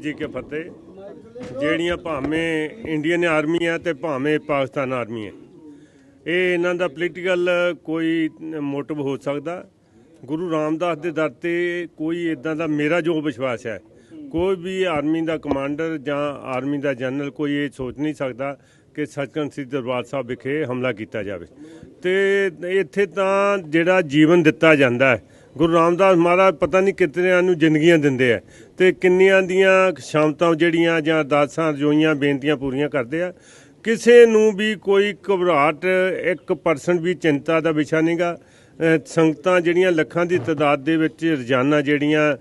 ਜੀ ਕੇ ਫਤਿਹ। ਜਿਹੜੀਆਂ ਭਾਵੇਂ ਇੰਡੀਅਨ ਆਰਮੀ ਹੈ ਤੇ ਭਾਵੇਂ ਪਾਕਿਸਤਾਨ ਆਰਮੀ ਹੈ ਇਹ ਇਹਨਾਂ ਦਾ ਪੋਲੀਟੀਕਲ ਕੋਈ ਮੋਟਿਵ ਹੋ ਸਕਦਾ। ਗੁਰੂ ਰਾਮਦਾਸ ਦੇ ਦਰ ਤੇ ਕੋਈ ਇਦਾਂ ਦਾ ਮੇਰਾ ਜੋ ਵਿਸ਼ਵਾਸ ਹੈ, ਕੋਈ ਵੀ ਆਰਮੀ ਦਾ ਕਮਾਂਡਰ ਜਾਂ ਆਰਮੀ ਦਾ ਜਨਰਲ ਕੋਈ ਇਹ ਸੋਚ ਨਹੀਂ ਸਕਦਾ ਕਿ ਸੱਚਖੰਡ ਸ੍ਰੀ ਦਰਬਾਰ ਸਾਹਿਬ ਵਿਖੇ ਹਮਲਾ ਕੀਤਾ ਜਾਵੇ। ਤੇ ਇੱਥੇ ਤਾਂ ਜਿਹੜਾ ਜੀਵਨ ਦਿੱਤਾ ਜਾਂਦਾ ਹੈ ਗੁਰੂ ਰਾਮਦਾਸ ਮਹਾਰਾਜ ਪਤਾ ਨਹੀਂ ਕਿਤਨਿਆਂ ਨੂੰ ਜ਼ਿੰਦਗੀਆਂ ਦਿੰਦੇ ਆ ਤੇ ਕਿੰਨੀਆਂ ਦੀਆਂ ਸ਼ਾਮਤਾਂ ਜਿਹੜੀਆਂ ਜਾਂ ਅਰਦਾਸਾਂ ਰਜੋਈਆਂ ਬੇਨਤੀਆਂ ਪੂਰੀਆਂ ਕਰਦੇ ਆ। ਕਿਸੇ ਨੂੰ ਵੀ ਕੋਈ ਘਬਰਾਹਟ 1% ਵੀ ਚਿੰਤਾ ਦਾ ਵਿਸ਼ਾ ਨਹੀਂਗਾ ਅਹ ਸੰਗਤਾਂ ਜਿਹੜੀਆਂ ਲੱਖਾਂ ਦੀ ਤਾਦਾਦ ਦੇ ਵਿੱਚ ਰੋਜ਼ਾਨਾ ਜਿਹੜੀਆਂ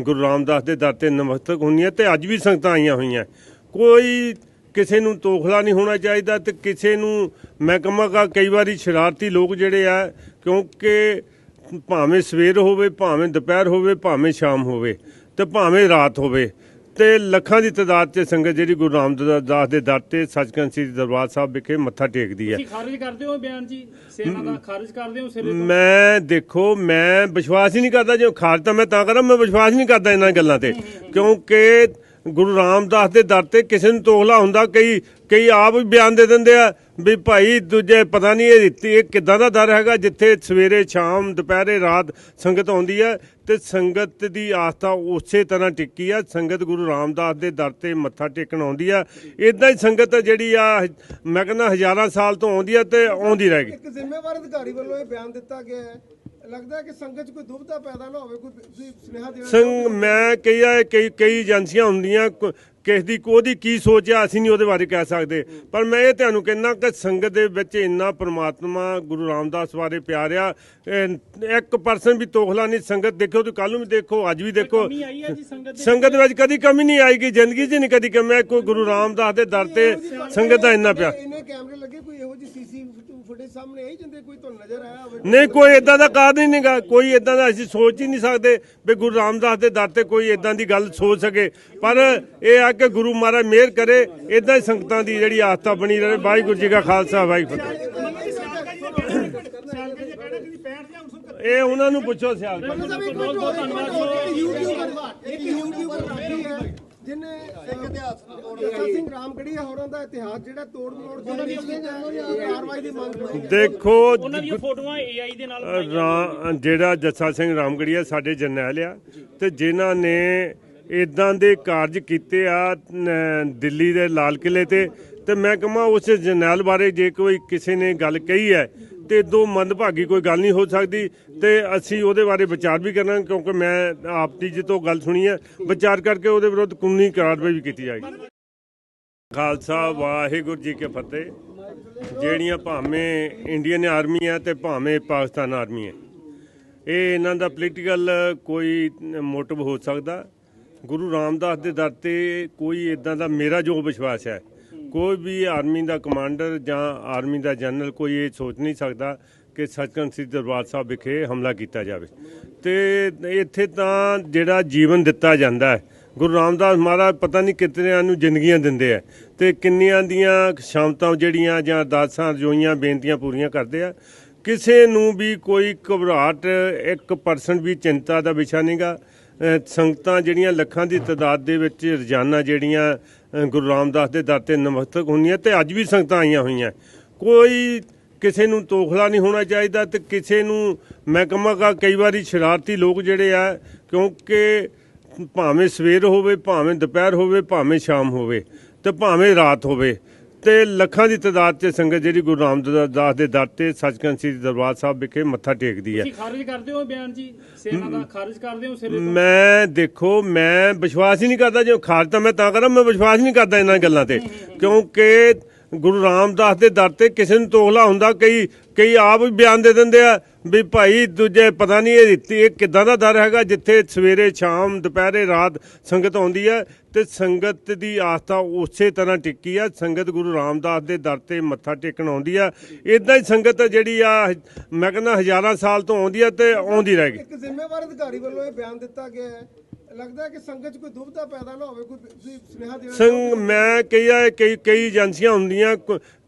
ਗੁਰੂ ਰਾਮਦਾਸ ਦੇ ਦਰ ਤੇ ਨਮਸਤਕ ਹੁੰਦੀਆਂ ਤੇ ਅੱਜ ਵੀ ਸੰਗਤਾਂ ਆਈਆਂ ਹੋਈਆਂ। ਕੋਈ ਕਿਸੇ ਨੂੰ ਤੋਖਲਾ ਨਹੀਂ ਹੋਣਾ ਚਾਹੀਦਾ ਤੇ ਕਿਸੇ ਨੂੰ ਮੈਂ ਕਹਾਂਗਾ ਕਈ ਵਾਰੀ ਸ਼ਰਾਰਤੀ ਲੋਕ ਜਿਹੜੇ ਆ, ਕਿਉਂਕਿ ਭਾਵੇਂ ਸਵੇਰ ਹੋਵੇ ਭਾਵੇਂ ਦੁਪਹਿਰ ਹੋਵੇ ਭਾਵੇਂ ਸ਼ਾਮ ਹੋਵੇ ਤੇ ਭਾਵੇਂ ਰਾਤ ਹੋਵੇ ਤੇ ਲੱਖਾਂ ਦੀ ਤਾਦਾਦ 'ਚ ਸੰਗਤ ਜਿਹੜੀ ਗੁਰੂ ਰਾਮਦਾਸ ਦੇ ਦਰ ਤੇ ਸੱਚਖੰਡ ਸ੍ਰੀ ਦਰਬਾਰ ਸਾਹਿਬ ਵਿਖੇ ਮੱਥਾ ਟੇਕਦੀ ਹੈ। ਤੁਸੀਂ ਖਾਰਜ ਕਰਦੇ ਹੋ ਬਿਆਨ ਜੀ? ਸੇਨਾ ਦਾ ਖਾਰਜ ਕਰਦੇ ਹੋ ਸਿਰੇ ਤੋਂ? ਮੈਂ ਦੇਖੋ ਮੈਂ ਵਿਸ਼ਵਾਸ ਹੀ ਨਹੀਂ ਕਰਦਾ ਜੇ ਖਾਰਜ ਤਾਂ ਮੈਂ ਤਾਂ ਕਰਾਂ ਮੈਂ ਵਿਸ਼ਵਾਸ ਨਹੀਂ ਕਰਦਾ ਇਹਨਾਂ ਗੱਲਾਂ ਤੇ। ਕਿਉਂਕਿ ਗੁਰੂ ਰਾਮਦਾਸ ਦੇ ਦਰ ਤੇ ਕਿਸੇ ਨੂੰ ਤੋਖਲਾ ਹੁੰਦਾ ਕਈ ਕਈ ਆਪ ਵੀ ਬਿਆਨ ਦੇ ਦਿੰਦੇ ਆ। ਵੀ ਭਾਈ ਦੂਜੇ ਪਤਾ ਨਹੀਂ ਇਹ ਇਹ ਕਿੱਦਾਂ ਦਾ ਦਰ ਹੈਗਾ ਜਿੱਥੇ ਸਵੇਰੇ ਸ਼ਾਮ ਦੁਪਹਿਰੇ ਰਾਤ ਸੰਗਤ ਆਉਂਦੀ ਹੈ ਤੇ ਸੰਗਤ ਦੀ ਆਸਥਾ ਉਸੇ ਤਰ੍ਹਾਂ ਟਿੱਕੀ ਆ ਸੰਗਤ ਗੁਰੂ ਰਾਮਦਾਸ ਦੇ ਦਰ ਤੇ ਮੱਥਾ ਟੇਕਣ ਆਉਂਦੀ ਆ। ਇਦਾਂ ਹੀ ਸੰਗਤ ਜਿਹੜੀ ਆ ਮੈਂ ਕਹਿੰਦਾ ਹਜ਼ਾਰਾਂ ਸਾਲ ਤੋਂ ਆਉਂਦੀ ਆ ਤੇ ਆਉਂਦੀ ਰਹੇਗੀ ਇੱਕ ਜ਼ਿੰਮੇਵਾਰ ਅਧਿਕਾਰੀ ਵੱਲੋਂ ਇਹ ਬਿਆਨ ਦਿੱਤਾ ਗਿਆ ਹੈ। ਲੱਗਦਾ ਕਿ ਸੰਗਤ 'ਚ ਕੋਈ ਦੁਬਿਧਾ ਪੈਦਾ ਨਾ ਹੋਵੇ ਕੋਈ ਸੁਨੇਹਾ ਦੇਣਾ ਸੰਗ ਮੈਂ ਕਈ ਆ ਕਈ ਕਈ ਏਜੰਸੀਆਂ ਹੁੰਦੀਆਂ ਕਿਸ ਦੀ ਉਹਦੀ ਕੀ ਸੋਚ ਆ ਅਸੀਂ ਨਹੀਂ ਉਹਦੇ ਬਾਰੇ ਕਹਿ ਸਕਦੇ। ਪਰ ਮੈਂ ਇਹ ਤੁਹਾਨੂੰ ਕਹਿੰਦਾ ਕਿ ਸੰਗਤ ਦੇ ਵਿੱਚ ਇੰਨਾ ਪ੍ਰਮਾਤਮਾ ਗੁਰੂ ਰਾਮਦਾਸ ਬਾਰੇ ਪਿਆਰ ਆ ਇੱਕ ਪਰਸਨ ਵੀ ਤੋਖਲਾ ਨਹੀਂ ਸੰਗਤ ਦੇਖੋ ਤੇ ਕੱਲ ਨੂੰ ਵੀ ਦੇਖੋ ਅੱਜ ਵੀ ਦੇਖੋ। ਸੰਗਤ ਵਿੱਚ? ਕਦੀ ਕਮੀ ਨਹੀਂ ਆਏਗੀ ਜ਼ਿੰਦਗੀ 'ਚ ਨਹੀਂ ਕਦੀ ਕਮੀ। ਕੋਈ ਗੁਰੂ ਰਾਮਦਾਸ ਦੇ ਦਰ ਤੇ ਸੰਗਤ ਦਾ ਇੰਨਾ ਪਿਆਰ ਇੰਨੇ ਕੈਮਰੇ ਲੱਗੇ ਕੋਈ ਇਹੋ ਜਿਹੀ ਸੀਸੀ ਸਾਹਮਣੇ ਆਈ ਜਿੰਦੇ ਕੋਈ ਤੁਹਾਨੂੰ ਨਜ਼ਰ ਆਇਆ ਹੋਵੇ? ਨਹੀਂ ਕੋਈ ਇਦਾਂ ਦਾ ਕਾਰਨ ਹੀ ਨਹੀਂਗਾ ਕੋਈ ਇਦਾਂ ਦਾ ਅਸੀਂ ਸੋਚ ਹੀ ਨਹੀਂ ਸਕਦੇ ਵੀ ਗੁਰੂ ਰਾਮਦਾਸ ਦੇ ਦਰ ਤੇ ਕੋਈ ਇਦਾਂ ਦੀ ਗੱਲ ਸੋਚ ਸਕੇ। ਪਰ ਇਹ ਆ ਕਿ ਗੁਰੂ ਮਹਾਰਾਜ ਮਿਹਰ ਕਰੇ ਇਦਾਂ ਹੀ ਸੰਗਤਾਂ ਦੀ ਜਿਹੜੀ ਆਸਥਾ ਬਣੀ ਰਹੇ। ਵਾਹਿਗੁਰੂ ਜੀ ਕਾ ਖਾਲਸਾ ਵਾਹਿਗੁਰੂ। ਇਹ ਉਹਨਾਂ ਨੂੰ ਪੁੱਛੋ ਸਿਆਲ। ਇੱਕ ਯੂਟਿਊਬਰ ਇੱਕ ਯੂਟਿਊਬਰ ਬੈਠੀ ਹੈ ਜਿਨੇ ਇੱਕ ਇਤਿਹਾਸ ਸਿੰਘ ਰਾਮਗੜੀਆ ਹੋਰਾਂ ਦਾ ਇਤਿਹਾਸ ਜਿਹੜਾ ਤੋੜ ਮੋੜ ਕੇ ਕਾਰਵਾਈ ਦੀ ਮੰਗ ਦੇਖੋ ਉਹਨਾਂ ਦੀਆਂ ਫੋਟੋਆਂ AI ਦੇ ਨਾਲ ਜਿਹੜਾ ਜੱਸਾ ਸਿੰਘ ਰਾਮਗੜੀਆ ਸਾਡੇ ਜਰਨੈਲ ਆ ਤੇ ਜਿਨ੍ਹਾਂ ਨੇ ਇਦਾਂ ਦੇ ਕਾਰਜ ਕੀਤੇ ਆ ਨ- ਦਿੱਲੀ ਦੇ ਲਾਲ ਕਿਲੇ ਤੇ। ਤੇ ਮੈਂ ਕਹਾਂ ਉਸ ਜਰਨੈਲ ਬਾਰੇ ਜੇ ਕੋਈ ਕਿਸੇ ਨੇ ਗੱਲ ਕਹੀ ਹੈ ਤੇ ਦੋ ਮੰਦਭਾਗੀ ਕੋਈ ਗੱਲ ਨਹੀਂ ਹੋ ਸਕਦੀ ਤੇ ਅਸੀਂ ਉਹਦੇ ਬਾਰੇ ਵਿਚਾਰ ਵੀ ਕਰਨਾ ਕਿਉਂਕਿ ਮੈਂ ਆਪ ਦੀ ਜਿੱਤੋਂ ਗੱਲ ਸੁਣੀ ਹੈ। ਵਿਚਾਰ ਕਰਕੇ ਉਹਦੇ ਵਿਰੁੱਧ ਕਾਨੂੰਨੀ ਕਾਰਵਾਈ ਵੀ ਕੀਤੀ ਜਾਏਗੀ। ਖਾਲਸਾ, ਵਾਹਿਗੁਰੂ ਜੀ ਕੀ ਫਤਿਹ। ਜਿਹੜੀਆਂ ਭਾਵੇਂ ਇੰਡੀਅਨ ਆਰਮੀ ਹੈ ਤੇ ਭਾਵੇਂ ਪਾਕਿਸਤਾਨ ਆਰਮੀ ਹੈ। ਇਹ ਇਹਨਾਂ ਦਾ ਪੋਲੀਟੀਕਲ ਕੋਈ ਮੋਟਿਵ ਹੋ ਸਕਦਾ। ਗੁਰੂ ਰਾਮਦਾਸ ਦੇ ਦਰ ਤੇ ਕੋਈ ਇਦਾਂ ਦਾ ਮੇਰਾ ਜੋ ਵਿਸ਼ਵਾਸ ਹੈ ਕੋਈ ਵੀ ਆਰਮੀ ਦਾ ਕਮਾਂਡਰ ਜਾਂ ਆਰਮੀ ਦਾ ਜਨਰਲ ਕੋਈ ਇਹ ਸੋਚ ਨਹੀਂ ਸਕਦਾ ਕਿ ਸੱਚਖੰਡ ਸ੍ਰੀ ਦਰਬਾਰ ਸਾਹਿਬ ਵਿਖੇ ਹਮਲਾ ਕੀਤਾ ਜਾਵੇ। ਤੇ ਇੱਥੇ ਤਾਂ ਜਿਹੜਾ ਜੀਵਨ ਦਿੱਤਾ ਜਾਂਦਾ ਹੈ, ਗੁਰੂ ਰਾਮਦਾਸ ਮਹਾਰਾਜ ਪਤਾ ਨਹੀਂ ਕਿਤਨਿਆਂ ਨੂੰ ਜ਼ਿੰਦਗੀਆਂ ਦਿੰਦੇ ਆ ਤੇ ਕਿੰਨੀਆਂ ਦੀਆਂ ਸ਼ਾਮਤਾਂ ਜਿਹੜੀਆਂ ਜਾਂ ਅਰਦਾਸਾਂ ਰਜੋਈਆਂ ਬੇਨਤੀਆਂ ਪੂਰੀਆਂ ਕਰਦੇ ਆ। ਕਿਸੇ ਨੂੰ ਵੀ ਕੋਈ ਘਬਰਾਹਟ 1% ਵੀ ਚਿੰਤਾ ਦਾ ਵਿਸ਼ਾ ਨਹੀਂਗਾ ਅਹ ਸੰਗਤਾਂ ਜਿਹੜੀਆਂ ਲੱਖਾਂ ਦੀ ਤਾਦਾਦ ਦੇ ਵਿੱਚ ਰੋਜ਼ਾਨਾ ਜਿਹੜੀਆਂ ਗੁਰੂ ਰਾਮਦਾਸ ਦੇ ਦਰ ਤੇ ਨਮਸਤਕ ਹੁੰਦੀਆਂ ਤੇ ਅੱਜ ਵੀ ਸੰਗਤਾਂ ਆਈਆਂ ਹੋਈਆਂ। ਕੋਈ ਕਿਸੇ ਨੂੰ ਤੋਖਲਾ ਨਹੀਂ ਹੋਣਾ ਚਾਹੀਦਾ ਤੇ ਕਿਸੇ ਨੂੰ ਮੈਂ ਕਹਾਂਗਾ ਕਈ ਵਾਰੀ ਸ਼ਰਾਰਤੀ ਲੋਕ ਜਿਹੜੇ ਆ, ਕਿਉਂਕਿ ਭਾਵੇਂ ਸਵੇਰ ਹੋਵੇ, ਭਾਵੇਂ ਦੁਪਹਿਰ ਹੋਵੇ, ਭਾਵੇਂ ਸ਼ਾਮ ਹੋਵੇ ਤੇ ਭਾਵੇਂ ਰਾਤ ਹੋਵੇ ਤੇ ਲੱਖਾਂ ਦੀ ਤਾਦਾਦ 'ਚ ਸੰਗਤ ਜਿਹੜੀ ਗੁਰੂ ਰਾਮਦਾਸ ਦੇ ਦਰ ਤੇ ਸੱਚਖੰਡ ਸ੍ਰੀ ਦਰਬਾਰ ਸਾਹਿਬ ਵਿਖੇ ਮੱਥਾ ਟੇਕਦੀ ਹੈ। ਤੁਸੀਂ ਖਾਰਜ ਕਰਦੇ ਹੋ ਇਹ ਬਿਆਨ ਜੀ? ਸੇਨਾ ਦਾ ਖਾਰਜ ਕਰਦੇ ਹੋ ਸਿਰੇ ਤੋਂ? ਮੈਂ ਦੇਖੋ ਮੈਂ ਵਿਸ਼ਵਾਸ ਹੀ ਨਹੀਂ ਕਰਦਾ ਜੇ ਖਾਰਜ ਤਾਂ ਮੈਂ ਤਾਂ ਕਰਾਂ ਮੈਂ ਵਿਸ਼ਵਾਸ ਨਹੀਂ ਕਰਦਾ ਇਹਨਾਂ ਗੱਲਾਂ ਤੇ। ਕਿਉਂਕਿ ਗੁਰੂ ਰਾਮਦਾਸ ਦੇ ਦਰ ਤੇ ਕਿਸੇ ਨੂੰ ਤੋਖਲਾ ਹੁੰਦਾ ਕਈ ਕਈ ਆਪ ਵੀ ਬਿਆਨ ਦੇ ਦਿੰਦੇ ਆ। ਵੀ ਭਾਈ ਦੂਜੇ ਪਤਾ ਨਹੀਂ ਇਹ ਇਹ ਕਿੱਦਾਂ ਦਾ ਦਰ ਹੈਗਾ ਜਿੱਥੇ ਸਵੇਰੇ ਸ਼ਾਮ ਦੁਪਹਿਰੇ ਰਾਤ ਸੰਗਤ ਆਉਂਦੀ ਹੈ ਤੇ ਸੰਗਤ ਦੀ ਆਸਥਾ ਉਸੇ ਤਰ੍ਹਾਂ ਟਿੱਕੀ ਆ ਸੰਗਤ ਗੁਰੂ ਰਾਮਦਾਸ ਦੇ ਦਰ ਤੇ ਮੱਥਾ ਟੇਕਣ ਆਉਂਦੀ ਆ ਇਦਾਂ ਹੀ ਸੰਗਤ ਜਿਹੜੀ ਆ ਮੈਂ ਕਹਿੰਦਾ ਹਜ਼ਾਰਾਂ ਸਾਲ ਤੋਂ ਆਉਂਦੀ ਆ ਤੇ ਆਉਂਦੀ ਰਹੇਗੀ ਇੱਕ ਜ਼ਿੰਮੇਵਾਰ ਅਧਿਕਾਰੀ ਵੱਲੋਂ ਇਹ ਬਿਆਨ ਦਿੱਤਾ ਗਿਆ ਹੈ। ਲੱਗਦਾ ਕਿ ਸੰਗਤ 'ਚ ਕੋਈ ਦੁਬਿਧਾ ਪੈਦਾ ਨਾ ਹੋਵੇ ਕੋਈ ਸੁਨੇਹਾ ਦੇਣਾ ਸੰਗ ਮੈਂ ਕਈ ਆ ਕਈ ਕਈ ਏਜੰਸੀਆਂ ਹੁੰਦੀਆਂ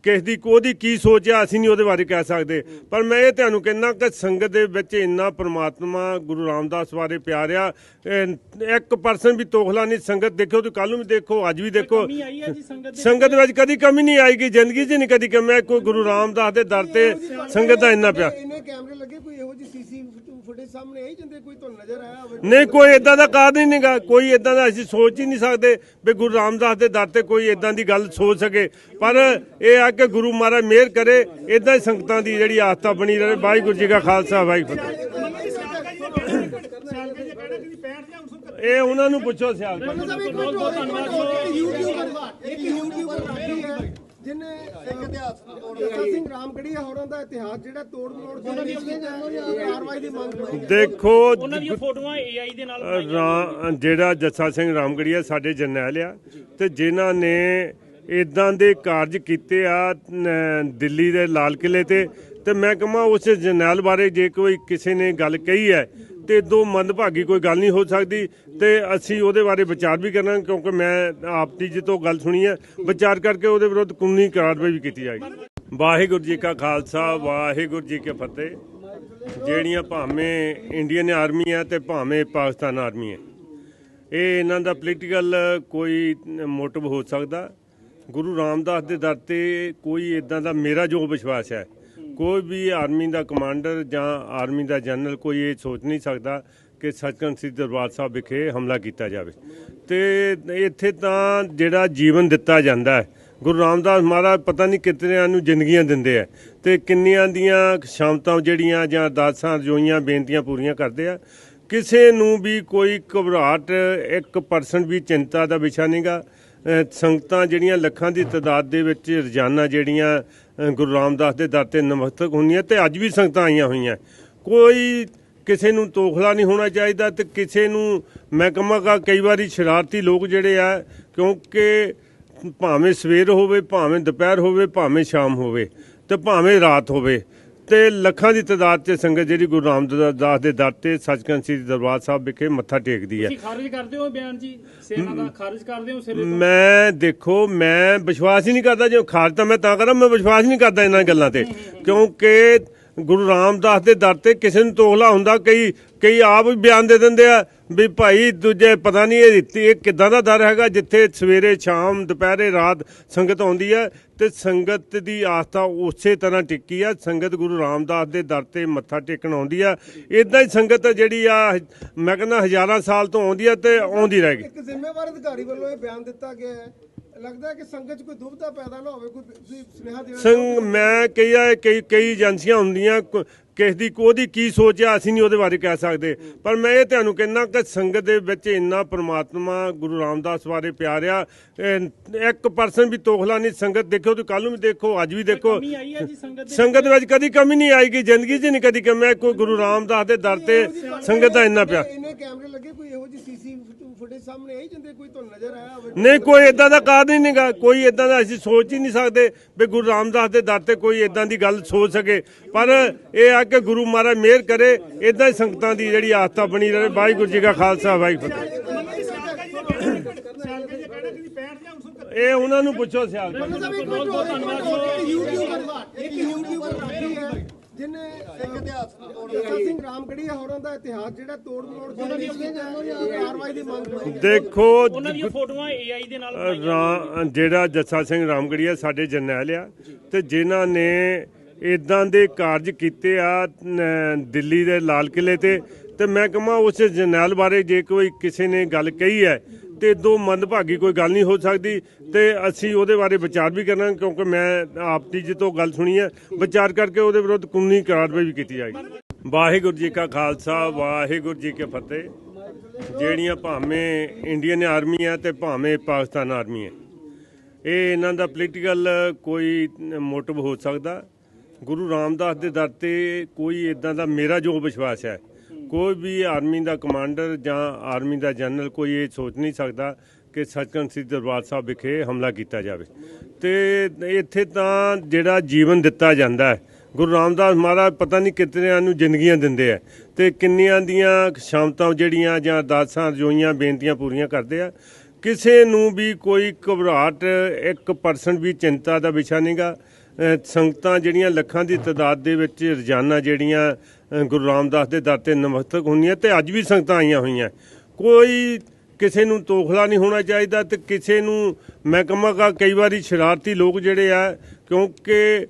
ਕਿਸ ਦੀ ਉਹਦੀ ਕੀ ਸੋਚ ਆ ਅਸੀਂ ਨਹੀਂ ਉਹਦੇ ਬਾਰੇ ਕਹਿ ਸਕਦੇ। ਪਰ ਮੈਂ ਇਹ ਤੁਹਾਨੂੰ ਕਹਿੰਦਾ ਕਿ ਸੰਗਤ ਦੇ ਵਿੱਚ ਇੰਨਾ ਪ੍ਰਮਾਤਮਾ ਗੁਰੂ ਰਾਮਦਾਸ ਬਾਰੇ ਪਿਆਰ ਆ ਇੱਕ ਪਰਸਨ ਵੀ ਤੋਖਲਾ ਨਹੀਂ ਸੰਗਤ ਦੇਖੋ ਤੇ ਕੱਲ ਨੂੰ ਵੀ ਦੇਖੋ ਅੱਜ ਵੀ ਦੇਖੋ। ਜੀ ਸੰਗਤ ਵਿੱਚ? ਕਦੀ ਕਮੀ ਨਹੀਂ ਆਏਗੀ ਜ਼ਿੰਦਗੀ 'ਚ ਨਹੀਂ ਕਦੀ ਕਮੀ ਕੋਈ ਗੁਰੂ ਰਾਮਦਾਸ ਦੇ ਦਰ ਤੇ ਸੰਗਤ ਦਾ ਇੰਨਾ ਪਿਆਰ। ਇੰਨੇ ਕੈਮਰੇ ਲੱਗੇ ਕੋਈ ਇਹੋ ਜਿਹੀ ਸੀਸੀ ਫੁਟੇਜ ਸਾਹਮਣੇ ਆਈ ਜਿੰਦੇ ਕੋਈ ਤੁਹਾਨੂੰ ਨਜ਼ਰ ਆਇਆ ਹੋਵੇ ਨਹੀਂ ਕੋਈ ਇਦਾਂ ਦਾ ਕਾਰਨ ਹੀ ਨਹੀਂਗਾ ਕੋਈ ਇਦਾਂ ਦਾ ਅਸੀਂ ਸੋਚ ਹੀ ਨਹੀਂ ਸਕਦੇ ਵੀ ਗੁਰੂ ਰਾਮਦਾਸ ਦੇ ਦਰ ਤੇ ਕੋਈ ਇਦਾਂ ਦੀ ਗੱਲ ਸੋਚ ਸਕੇ ਪਰ ਇਹ ਆ ਕਿ ਗੁਰੂ ਮਹਾਰਾਜ ਮਿਹਰ ਕਰੇ ਇਦਾਂ ਹੀ ਸੰਗਤਾਂ ਦੀ ਜਿਹੜੀ ਆਸਥਾ ਬਣੀ ਰਹੇ ਵਾਹਿਗੁਰੂ ਜੀ ਕਾ ਖਾਲਸਾ ਵਾਹਿਗੁਰੂ। ਇਹ ਉਹਨਾਂ ਨੂੰ ਪੁੱਛੋ ਸਿਆਲ ਸਾਹਿਬ ਇੱਕ ਮਿੰਟ ਇੱਕ ਯੂਟਿਊਬਰ ਇੱਕ ਯੂਟਿਊਬਰ ਰਾਗੀ ਹੈ ਜਿਨੇ ਇੱਕ ਇਤਿਹਾਸ ਜੱਸਾ ਸਿੰਘ ਰਾਮਗੜੀਆ ਹੋਰਾਂ ਦਾ ਇਤਿਹਾਸ ਜਿਹੜਾ ਤੋੜ ਮੋੜ ਕੇ ਕਾਰਵਾਈ ਦੀ ਮੰਗ ਕੀਤੀ ਦੇਖੋ ਉਹਨਾਂ ਦੀਆਂ ਫੋਟੋਆਂ ਏਆਈ ਦੇ ਨਾਲ ਜਿਹੜਾ ਜੱਸਾ ਸਿੰਘ ਰਾਮਗੜੀਆ ਸਾਡੇ ਜਰਨੈਲ ਆ ਤੇ ਜਿਨ੍ਹਾਂ ਨੇ ਇਦਾਂ ਦੇ ਕਾਰਜ ਕੀਤੇ ਆ ਨ- ਦਿੱਲੀ ਦੇ ਲਾਲ ਕਿਲੇ ਤੇ। ਤੇ ਮੈਂ ਕਹਾਂ ਉਸ ਜਰਨੈਲ ਬਾਰੇ ਜੇ ਕੋਈ ਕਿਸੇ ਨੇ ਗੱਲ ਕਹੀ ਹੈ ਤੇ ਦੋ ਮੰਦਭਾਗੀ ਕੋਈ ਗੱਲ ਨਹੀਂ ਹੋ ਸਕਦੀ ਤੇ ਅਸੀਂ ਉਹਦੇ ਬਾਰੇ ਵਿਚਾਰ ਵੀ ਕਰਨਾ ਕਿਉਂਕਿ ਮੈਂ ਆਪ ਦੀ ਤੋਂ ਗੱਲ ਸੁਣੀ ਹੈ, ਵਿਚਾਰ ਕਰਕੇ ਉਹਦੇ ਵਿਰੁੱਧ ਕਾਨੂੰਨੀ ਕਾਰਵਾਈ ਵੀ ਕੀਤੀ ਜਾਏਗੀ। ਵਾਹਿਗੁਰੂ ਜੀ ਕਾ ਖਾਲਸਾ, ਵਾਹਿਗੁਰੂ ਜੀ ਕੀ ਫਤਿਹ। ਜਿਹੜੀਆਂ ਭਾਵੇਂ ਇੰਡੀਅਨ ਆਰਮੀ ਆ ਤੇ ਭਾਵੇਂ ਪਾਕਿਸਤਾਨ ਆਰਮੀ ਹੈ। ਇਹ ਇਹਨਾਂ ਦਾ ਪੋਲੀਟੀਕਲ ਕੋਈ ਮੋਟਿਵ ਹੋ ਸਕਦਾ। ਗੁਰੂ ਰਾਮਦਾਸ ਦੇ ਦਰ ਤੇ ਕੋਈ ਇਦਾਂ ਦਾ ਮੇਰਾ ਜੋ ਵਿਸ਼ਵਾਸ ਹੈ ਕੋਈ ਵੀ ਆਰਮੀ ਦਾ ਕਮਾਂਡਰ ਜਾਂ ਆਰਮੀ ਦਾ ਜਨਰਲ ਕੋਈ ਇਹ ਸੋਚ ਨਹੀਂ ਸਕਦਾ ਕਿ ਸੱਚਖੰਡ ਸ੍ਰੀ ਦਰਬਾਰ ਸਾਹਿਬ ਵਿਖੇ ਹਮਲਾ ਕੀਤਾ ਜਾਵੇ। ਤੇ ਇੱਥੇ ਤਾਂ ਜਿਹੜਾ ਜੀਵਨ ਦਿੱਤਾ ਜਾਂਦਾ ਹੈ, ਗੁਰੂ ਰਾਮਦਾਸ ਮਹਾਰਾਜ ਪਤਾ ਨਹੀਂ ਕਿਤਨਿਆਂ ਨੂੰ ਜ਼ਿੰਦਗੀਆਂ ਦਿੰਦੇ ਆ ਤੇ ਕਿੰਨੀਆਂ ਦੀਆਂ ਸ਼ਾਮਤਾਂ ਜਿਹੜੀਆਂ ਜਾਂ ਅਰਦਾਸਾਂ ਰਜੋਈਆਂ ਬੇਨਤੀਆਂ ਪੂਰੀਆਂ ਕਰਦੇ ਆ। ਕਿਸੇ ਨੂੰ ਵੀ ਕੋਈ ਘਬਰਾਹਟ 1% ਵੀ ਚਿੰਤਾ ਦਾ ਵਿਸ਼ਾ ਨਹੀਂਗਾ ਅਹ ਸੰਗਤਾਂ ਜਿਹੜੀਆਂ ਲੱਖਾਂ ਦੀ ਤਾਦਾਦ ਦੇ ਵਿੱਚ ਰੋਜ਼ਾਨਾ ਜਿਹੜੀਆਂ ਗੁਰੂ ਰਾਮਦਾਸ ਦੇ ਦਰ ਤੇ ਨਮਸਤਕ ਹੁੰਦੀਆਂ ਤੇ ਅੱਜ ਵੀ ਸੰਗਤਾਂ ਆਈਆਂ ਹੋਈਆਂ। ਕੋਈ ਕਿਸੇ ਨੂੰ ਤੋਖਲਾ ਨਹੀਂ ਹੋਣਾ ਚਾਹੀਦਾ ਤੇ ਕਿਸੇ ਨੂੰ ਮੈਂ ਕਹਾਂਗਾ ਕਈ ਵਾਰੀ ਸ਼ਰਾਰਤੀ ਲੋਕ ਜਿਹੜੇ ਆ, ਕਿਉਂਕਿ ਭਾਵੇਂ ਸਵੇਰ ਹੋਵੇ, ਭਾਵੇਂ ਦੁਪਹਿਰ ਹੋਵੇ, ਭਾਵੇਂ ਸ਼ਾਮ ਹੋਵੇ ਤੇ ਭਾਵੇਂ ਰਾਤ ਹੋਵੇ ਤੇ ਲੱਖਾਂ ਦੀ ਤਾਦਾਦ 'ਚ ਸੰਗਤ ਜਿਹੜੀ ਗੁਰੂ ਰਾਮਦਾਸ ਦੇ ਦਰ ਤੇ ਸੱਚਖੰਡ ਸ੍ਰੀ ਦਰਬਾਰ ਸਾਹਿਬ ਵਿਖੇ ਮੱਥਾ ਟੇਕਦੀ ਹੈ। ਤੁਸੀਂ ਖਾਰਜ ਕਰਦੇ ਹੋ ਬਿਆਨ ਜੀ? ਸੇਨਾ ਦਾ ਖਾਰਜ ਕਰਦੇ ਹੋ ਸਿਰੇ ਤੋਂ? ਮੈਂ ਦੇਖੋ ਮੈਂ ਵਿਸ਼ਵਾਸ ਹੀ ਨਹੀਂ ਕਰਦਾ ਜੇ ਖਾਰਜ ਤਾਂ ਮੈਂ ਤਾਂ ਕਰਾਂ ਮੈਂ ਵਿਸ਼ਵਾਸ ਨਹੀਂ ਕਰਦਾ ਇਹਨਾਂ ਗੱਲਾਂ ਤੇ। ਕਿਉਂਕਿ ਗੁਰੂ ਰਾਮਦਾਸ ਦੇ ਦਰ ਤੇ ਕਿਸੇ ਨੂੰ ਤੋਖਲਾ ਹੁੰਦਾ ਕਈ ਕਈ ਆਪ ਵੀ ਬਿਆਨ ਦੇ ਦਿੰਦੇ ਆ। ਵੀ ਭਾਈ ਦੂਜੇ ਪਤਾ ਨਹੀਂ ਇਹ ਇਹ ਕਿੱਦਾਂ ਦਾ ਦਰ ਹੈਗਾ ਜਿੱਥੇ ਸਵੇਰੇ ਸ਼ਾਮ ਦੁਪਹਿਰੇ ਰਾਤ ਸੰਗਤ ਆਉਂਦੀ ਹੈ ਤੇ ਸੰਗਤ ਦੀ ਆਸਥਾ ਉਸੇ ਤਰ੍ਹਾਂ ਟਿੱਕੀ ਆ ਸੰਗਤ ਗੁਰੂ ਰਾਮਦਾਸ ਦੇ ਦਰ ਤੇ ਮੱਥਾ ਟੇਕਣ ਆਉਂਦੀ ਆ। ਇਦਾਂ ਹੀ ਸੰਗਤ ਜਿਹੜੀ ਆ ਮੈਂ ਕਹਿੰਦਾ ਹਜ਼ਾਰਾਂ ਸਾਲ ਤੋਂ ਆਉਂਦੀ ਆ ਤੇ ਆਉਂਦੀ ਰਹੇਗੀ ਇੱਕ ਜ਼ਿੰਮੇਵਾਰ ਅਧਿਕਾਰੀ ਵੱਲੋਂ ਇਹ ਬਿਆਨ ਦਿੱਤਾ ਗਿਆ ਹੈ। ਲੱਗਦਾ ਕਿ ਸੰਗਤ 'ਚ ਕੋਈ ਦੁਬਿਧਾ ਪੈਦਾ ਨਾ ਹੋਵੇ ਕੋਈ ਸੁਨੇਹਾ ਦੇਣਾ ਸੰਗ ਮੈਂ ਕਈ ਆ- ਕਈ ਕਈ ਏਜੰਸੀਆਂ ਹੁੰਦੀਆਂ ਕਿਸ ਦੀ ਉਹਦੀ ਕੀ ਸੋਚ ਆ ਅਸੀਂ ਨਹੀਂ ਉਹਦੇ ਬਾਰੇ ਕਹਿ ਸਕਦੇ। ਪਰ ਮੈਂ ਇਹ ਤੁਹਾਨੂੰ ਕਹਿੰਦਾ ਕਿ ਸੰਗਤ ਦੇ ਵਿੱਚ ਇੰਨਾ ਪ੍ਰਮਾਤਮਾ ਗੁਰੂ ਰਾਮਦਾਸ ਬਾਰੇ ਪਿਆਰ ਆ ਇੱਕ ਪਰਸਨ ਵੀ ਤੋਖਲਾ ਨਹੀਂ ਸੰਗਤ ਦੇਖੋ ਤੇ ਕੱਲ ਨੂੰ ਵੀ ਦੇਖੋ ਅੱਜ ਵੀ ਦੇਖੋ। ਸੰਗਤ ਵਿੱਚ? ਕਦੀ ਕਮੀ ਨਹੀਂ ਆਏਗੀ ਜ਼ਿੰਦਗੀ 'ਚ ਨਹੀਂ ਕਦੀ ਕਮੀ ਕੋਈ ਗੁਰੂ ਰਾਮਦਾਸ ਦੇ ਦਰ ਤੇ ਸੰਗਤ ਦਾ ਇੰਨਾ ਪਿਆਰ ਇੰਨੇ ਕੈਮਰੇ ਲੱਗੇ ਕੋਈ ਇਹੋ ਜਿਹੀ ਸੀਸੀ ਫੁਟੇਜ ਸਾਹਮਣੇ ਆਈ ਜਿੰਦੇ ਕੋਈ ਤੁਹਾਨੂੰ ਨਜ਼ਰ ਆਇਆ ਹੋਵੇ ਨਹੀਂ ਕੋਈ ਇਦਾਂ ਦਾ ਕਾਰਨ ਹੀ ਨਹੀਂਗਾ ਕੋਈ ਇਦਾਂ ਦਾ ਅਸੀਂ ਸੋਚ ਹੀ ਨਹੀਂ ਸਕਦੇ ਵੀ ਗੁਰੂ ਰਾਮਦਾਸ ਦੇ ਦਰ ਤੇ ਕੋਈ ਇਦਾਂ ਦੀ ਗੱਲ ਸੋਚ ਸਕੇ ਪਰ ਇਹ ਆ ਕਿ ਗੁਰੂ ਮਹਾਰਾਜ ਮਿਹਰ ਕਰੇ ਇਦਾਂ ਹੀ ਸੰਗਤਾਂ ਦੀ ਜਿਹੜੀ ਆਸਥਾ ਬਣੀ ਰਹੇ ਵਾਹਿਗੁਰੂ ਜੀ ਕਾ ਖਾਲਸਾ ਵਾਹਿਗੁਰੂ। ਇਹ ਉਹਨਾਂ ਨੂੰ ਪੁੱਛੋ ਸਿਆਲ ਮਿੰਟ ਹੋਰ ਇੱਕ ਯੂਟਿਊਬਰ ਇੱਕ ਯੂਟਿਊਬਰ ਰਾਗੀ ਹੈ ਜਿਨੇ ਇੱਕ ਇਤਿਹਾਸ ਜੱਸਾ ਸਿੰਘ ਰਾਮਗੜੀਆ ਹੋਰਾਂ ਦਾ ਇਤਿਹਾਸ ਜਿਹੜਾ ਤੋੜ ਮੋੜ ਕੇ ਕਾਰਵਾਈ ਦੀ ਮੰਗ ਕੀਤੀ ਦੇਖੋ ਉਹਨਾਂ ਦੀਆਂ ਫੋਟੋਆਂ ਏਆਈ ਦੇ ਨਾਲ ਰਾ- ਜਿਹੜਾ ਜੱਸਾ ਸਿੰਘ ਰਾਮਗੜੀਆ ਸਾਡੇ ਜਰਨੈਲ ਆ ਤੇ ਜਿਨ੍ਹਾਂ ਨੇ ਇਦਾਂ ਦੇ ਕਾਰਜ ਕੀਤੇ ਆ ਦਿੱਲੀ ਦੇ ਲਾਲ ਕਿਲੇ ਤੇ। ਤੇ ਮੈਂ ਕਹਾਂ ਉਸ ਜਰਨੈਲ ਬਾਰੇ ਜੇ ਕੋਈ ਕਿਸੇ ਨੇ ਗੱਲ ਕਹੀ ਹੈ ਤੇ ਦੋ ਮੰਦਭਾਗੀ ਕੋਈ ਗੱਲ ਨਹੀਂ ਹੋ ਸਕਦੀ ਤੇ ਅਸੀਂ ਉਹਦੇ ਬਾਰੇ ਵਿਚਾਰ ਵੀ ਕਰਨਾ ਕਿਉਂਕਿ ਮੈਂ ਆਪ ਦੀ ਜਿੱਤੋਂ ਗੱਲ ਸੁਣੀ ਹੈ। ਵਿਚਾਰ ਕਰਕੇ ਉਹਦੇ ਵਿਰੁੱਧ ਕਾਨੂੰਨੀ ਕਾਰਵਾਈ ਵੀ ਕੀਤੀ ਜਾਏਗੀ। ਵਾਹਿਗੁਰੂ ਜੀ ਕਾ ਖਾਲਸਾ, ਵਾਹਿਗੁਰੂ ਜੀ ਕੀ ਫਤਿਹ। ਜਿਹੜੀਆਂ ਭਾਵੇਂ ਇੰਡੀਅਨ ਆਰਮੀ ਹੈ ਤੇ ਭਾਵੇਂ ਪਾਕਿਸਤਾਨ ਆਰਮੀ ਹੈ। ਇਹ ਇਹਨਾਂ ਦਾ ਪੋਲੀਟੀਕਲ ਕੋਈ ਮੋਟਿਵ ਹੋ ਸਕਦਾ। ਗੁਰੂ ਰਾਮਦਾਸ ਦੇ ਦਰ ਤੇ ਕੋਈ ਇਦਾਂ ਦਾ ਮੇਰਾ ਜੋ ਵਿਸ਼ਵਾਸ ਹੈ ਕੋਈ ਵੀ ਆਰਮੀ ਦਾ ਕਮਾਂਡਰ ਜਾਂ ਆਰਮੀ ਦਾ ਜਨਰਲ ਕੋਈ ਇਹ ਸੋਚ ਨਹੀਂ ਸਕਦਾ ਕਿ ਸੱਚਖੰਡ ਸ੍ਰੀ ਦਰਬਾਰ ਸਾਹਿਬ ਵਿਖੇ ਹਮਲਾ ਕੀਤਾ ਜਾਵੇ। ਤੇ ਇੱਥੇ ਤਾਂ ਜਿਹੜਾ ਜੀਵਨ ਦਿੱਤਾ ਜਾਂਦਾ ਹੈ, ਗੁਰੂ ਰਾਮਦਾਸ ਮਹਾਰਾਜ ਪਤਾ ਨਹੀਂ ਕਿਤਨਿਆਂ ਨੂੰ ਜ਼ਿੰਦਗੀਆਂ ਦਿੰਦੇ ਆ ਤੇ ਕਿੰਨੀਆਂ ਦੀਆਂ ਸ਼ਾਮਤਾਂ ਜਿਹੜੀਆਂ ਜਾਂ ਅਰਦਾਸਾਂ ਰਜੋਈਆਂ ਬੇਨਤੀਆਂ ਪੂਰੀਆਂ ਕਰਦੇ ਆ, ਕਿਸੇ ਨੂੰ ਵੀ ਕੋਈ ਘਬਰਾਹਟ 1% ਵੀ ਚਿੰਤਾ ਦਾ ਵਿਸ਼ਾ ਨਹੀਂਗਾ ਸੰਗਤਾਂ ਜਿਹੜੀਆਂ ਲੱਖਾਂ ਦੀ ਤਾਦਾਦ ਦੇ ਵਿੱਚ ਰੋਜ਼ਾਨਾ ਜਿਹੜੀਆਂ ਗੁਰੂ ਰਾਮਦਾਸ ਦੇ ਦਾਤੇ ਨਮਸਤਕ ਹੁੰਦੀਆਂ ਤੇ ਅੱਜ ਵੀ ਸੰਗਤਾਂ ਆਈਆਂ ਹੋਈਆਂ। ਕੋਈ ਕਿਸੇ ਨੂੰ ਤੋਖਲਾ ਨਹੀਂ ਹੋਣਾ ਚਾਹੀਦਾ ਤੇ ਕਿਸੇ ਨੂੰ ਮੈਂ ਕਹਾਂਗਾ ਕਈ ਵਾਰੀ ਸ਼ਰਾਰਤੀ ਲੋਕ ਜਿਹੜੇ ਆ, ਕਿਉਂਕਿ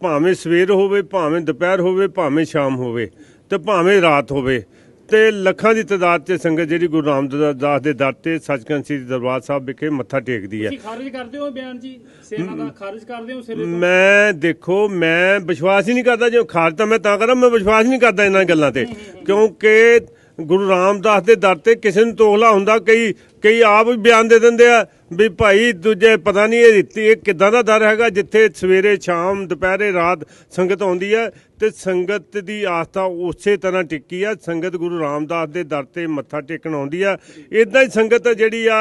ਭਾਵੇਂ ਸਵੇਰ ਹੋਵੇ, ਭਾਵੇਂ ਦੁਪਹਿਰ ਹੋਵੇ, ਭਾਵੇਂ ਸ਼ਾਮ ਹੋਵੇ ਤੇ ਭਾਵੇਂ ਰਾਤ ਹੋਵੇ ਤੇ ਲੱਖਾਂ ਦੀ ਤਾਦਾਦ 'ਚ ਸੰਗਤ ਜਿਹੜੀ ਗੁਰੂ ਰਾਮਦਾਸ ਦੇ ਦਰ ਤੇ ਸੱਚਖੰਡ ਸ੍ਰੀ ਦਰਬਾਰ ਸਾਹਿਬ ਵਿਖੇ ਮੱਥਾ ਟੇਕਦੀ ਹੈ। ਤੁਸੀਂ ਖਾਰਜ ਕਰਦੇ ਹੋ ਇਹ ਬਿਆਨ ਜੀ? ਸੇਨਾ ਦਾ ਖਾਰਜ ਕਰਦੇ ਹੋ ਸਿਰੇ ਤੋਂ? ਮੈਂ ਦੇਖੋ ਮੈਂ ਵਿਸ਼ਵਾਸ ਹੀ ਨਹੀਂ ਕਰਦਾ ਜੇ ਖਾਰਜ ਤਾਂ ਮੈਂ ਤਾਂ ਕਰਾਂ ਮੈਂ ਵਿਸ਼ਵਾਸ ਨਹੀਂ ਕਰਦਾ ਇਹਨਾਂ ਗੱਲਾਂ ਤੇ। ਕਿਉਂਕਿ ਗੁਰੂ ਰਾਮਦਾਸ ਦੇ ਦਰ ਤੇ ਕਿਸੇ ਨੂੰ ਤੋਖਲਾ ਹੁੰਦਾ ਕਈ ਕਈ ਆਪ ਵੀ ਬਿਆਨ ਦੇ ਦਿੰਦੇ ਆ ਵੀ ਭਾਈ ਦੂਜੇ ਪਤਾ ਨਹੀਂ ਇਹ ਦਿੱਤੀ ਇਹ ਕਿਦਾਂ ਦਾ ਦਰ ਹੈਗਾ ਜਿੱਥੇ ਸਵੇਰੇ ਸ਼ਾਮ ਦੁਪਹਿਰੇ ਰਾਤ ਸੰਗਤ ਆਉਂਦੀ ਹੈ ਤੇ ਸੰਗਤ ਦੀ ਆਸਥਾ ਉਸੇ ਤਰ੍ਹਾਂ ਟਿੱਕੀ ਆ। ਸੰਗਤ ਗੁਰੂ ਰਾਮਦਾਸ ਦੇ ਦਰ ਤੇ ਮੱਥਾ ਟੇਕਣ ਆਉਂਦੀ ਆ। ਇਦਾਂ ਹੀ ਸੰਗਤ ਜਿਹੜੀ ਆ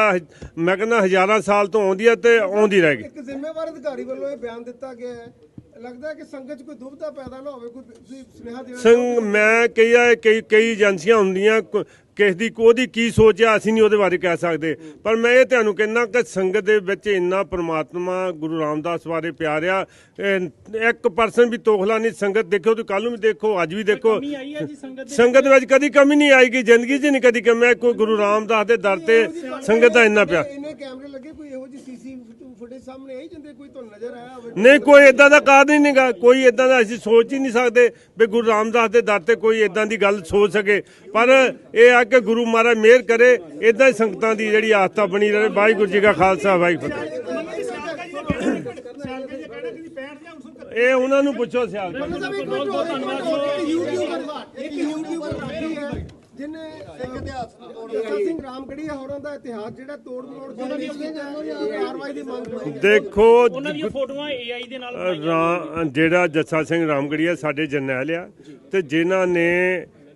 ਮੈਂ ਕਹਿੰਦਾ ਹਜ਼ਾਰਾਂ ਸਾਲ ਤੋਂ ਆਉਂਦੀ ਆ ਤੇ ਆਉਂਦੀ ਰਹੇਗੀ ਇੱਕ ਜ਼ਿੰਮੇਵਾਰ ਅਧਿਕਾਰੀ ਵੱਲੋਂ ਇਹ ਬਿਆਨ ਦਿੱਤਾ ਗਿਆ ਹੈ। ਲੱਗਦਾ ਕਿ ਸੰਗਤ 'ਚ ਕੋਈ ਦੁਬਿਧਾ ਪੈਦਾ ਨਾ ਹੋਵੇ ਕੋਈ ਸੁਨੇਹਾ ਦੇਣਾ ਸੰਗ ਮੈਂ ਕਈ ਆ ਕਈ ਕਈ ਏਜੰਸੀਆਂ ਹੁੰਦੀਆਂ ਕਿਸ ਦੀ ਉਹਦੀ ਕੀ ਸੋਚ ਆ ਅਸੀਂ ਨਹੀਂ ਉਹਦੇ ਬਾਰੇ ਕਹਿ ਸਕਦੇ। ਪਰ ਮੈਂ ਇਹ ਤੁਹਾਨੂੰ ਕਹਿੰਦਾ ਕਿ ਸੰਗਤ ਦੇ ਵਿੱਚ ਇੰਨਾ ਪ੍ਰਮਾਤਮਾ ਗੁਰੂ ਰਾਮਦਾਸ ਬਾਰੇ ਪਿਆਰ ਆ ਇਹ ਇੱਕ ਪਰਸਨ ਵੀ ਤੋਖਲਾ ਨਹੀਂ ਸੰਗਤ ਦੇਖੋ ਤੇ ਕੱਲ ਨੂੰ ਵੀ ਦੇਖੋ ਅੱਜ ਵੀ ਦੇਖੋ। ਸੰਗਤ ਵਿੱਚ? ਕਦੀ ਕਮੀ ਨਹੀਂ ਆਏਗੀ ਜ਼ਿੰਦਗੀ 'ਚ ਨਹੀਂ ਕਦੀ ਕਮੀ। ਕੋਈ ਗੁਰੂ ਰਾਮਦਾਸ ਦੇ ਦਰ ਤੇ ਸੰਗਤ ਦਾ ਇੰਨਾ ਪਿਆਰ। ਇੰਨੇ ਕੈਮਰੇ ਲੱਗੇ ਕੋਈ ਇਹੋ ਜਿਹੀ ਸੀਸੀ ਫੁਟੇਜ ਸਾਹਮਣੇ ਆਈ ਜਿੰਦੇ ਕੋਈ ਤੁਹਾਨੂੰ ਨਜ਼ਰ ਆਇਆ ਹੋਵੇ ਨਹੀਂ ਕੋਈ ਇਦਾਂ ਦਾ ਕਾਰਨ ਹੀ ਨਹੀਂਗਾ ਕੋਈ ਇਦਾਂ ਦਾ ਅਸੀਂ ਸੋਚ ਹੀ ਨਹੀਂ ਸਕਦੇ ਵੀ ਗੁਰੂ ਰਾਮਦਾਸ ਦੇ ਦਰ ਤੇ ਕੋਈ ਇਦਾਂ ਦੀ ਗੱਲ ਸੋਚ ਸਕੇ ਪਰ ਇਹ ਆ ਕਿ ਗੁਰੂ ਮਹਾਰਾਜ ਮਿਹਰ ਕਰੇ ਇਦਾਂ ਹੀ ਸੰਗਤਾਂ ਦੀ ਜਿਹੜੀ ਆਸਥਾ ਬਣੀ ਰਹੇ ਵਾਹਿਗੁਰੂ ਜੀ ਕਾ ਖਾਲਸਾ ਵਾਹਿਗੁਰੂ। ਇਹ ਉਹਨਾਂ ਨੂੰ ਪੁੱਛੋ ਸਿਆਲ ਇੱਕ ਯੂਟਿਊਬਰ ਇੱਕ ਯੂਟਿਊਬਰ ਹੈ ਜਿਨੇ ਇੱਕ ਇਤਿਹਾਸ ਜੱਸਾ ਸਿੰਘ ਰਾਮਗੜੀਆ ਹੋਰਾਂ ਦਾ ਇਤਿਹਾਸ ਜਿਹੜਾ ਤੋੜ ਮੋੜ ਕੇ ਕਾਰਵਾਈ ਦੀ ਮੰਗ ਕੀਤੀ ਦੇਖੋ ਉਹਨਾਂ ਦੀਆਂ ਫੋਟੋਆਂ AI ਦੇ ਨਾਲ ਰਾ- ਜਿਹੜਾ ਜੱਸਾ ਸਿੰਘ ਰਾਮਗੜੀਆ ਸਾਡੇ ਜਰਨੈਲ ਆ ਤੇ ਜਿਨ੍ਹਾਂ ਨੇ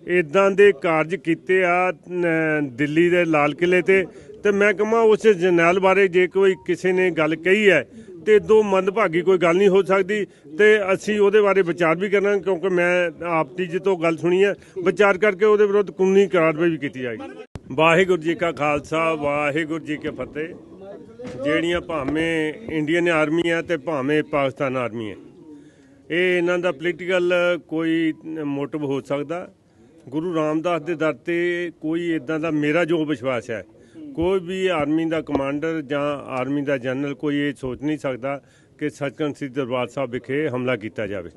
ਇਦਾਂ ਦੇ ਕਾਰਜ ਕੀਤੇ ਆ ਨ- ਦਿੱਲੀ ਦੇ ਲਾਲ ਕਿਲੇ ਤੇ। ਤੇ ਮੈਂ ਕਹਾਂ ਉਸ ਜਰਨੈਲ ਬਾਰੇ ਜੇ ਕੋਈ ਕਿਸੇ ਨੇ ਗੱਲ ਕਹੀ ਹੈ ਤੇ ਦੋ ਮੰਦਭਾਗੀ ਕੋਈ ਗੱਲ ਨਹੀਂ ਹੋ ਸਕਦੀ ਤੇ ਅਸੀਂ ਉਹਦੇ ਬਾਰੇ ਵਿਚਾਰ ਵੀ ਕਰਨਾ ਕਿਉਂਕਿ ਮੈਂ ਆਪ ਦੀ ਜਿੱਤੋਂ ਗੱਲ ਸੁਣੀ ਹੈ। ਵਿਚਾਰ ਕਰਕੇ ਉਹਦੇ ਵਿਰੁੱਧ ਕਾਨੂੰਨੀ ਕਾਰਵਾਈ ਵੀ ਕੀਤੀ ਜਾਏਗੀ। ਵਾਹਿਗੁਰੂ ਜੀ ਕਾ ਖਾਲਸਾ, ਵਾਹਿਗੁਰੂ ਜੀ ਕੀ ਫਤਿਹ। ਜਿਹੜੀਆਂ ਭਾਵੇਂ ਇੰਡੀਅਨ ਆਰਮੀ ਹੈ ਤੇ ਭਾਵੇਂ ਪਾਕਿਸਤਾਨ ਆਰਮੀ ਹੈ। ਇਹ ਇਹਨਾਂ ਦਾ ਪੋਲੀਟੀਕਲ ਕੋਈ ਮੋਟਿਵ ਹੋ ਸਕਦਾ। ਗੁਰੂ ਰਾਮਦਾਸ ਦੇ ਦਰ ਤੇ ਕੋਈ ਇਦਾਂ ਦਾ ਮੇਰਾ ਜੋ ਵਿਸ਼ਵਾਸ ਹੈ ਕੋਈ ਵੀ ਆਰਮੀ ਦਾ ਕਮਾਂਡਰ ਜਾਂ ਆਰਮੀ ਦਾ ਜਨਰਲ ਕੋਈ ਇਹ ਸੋਚ ਨਹੀਂ ਸਕਦਾ ਕਿ ਸੱਚਖੰਡ ਸ੍ਰੀ ਦਰਬਾਰ ਸਾਹਿਬ ਵਿਖੇ ਹਮਲਾ ਕੀਤਾ ਜਾਵੇ।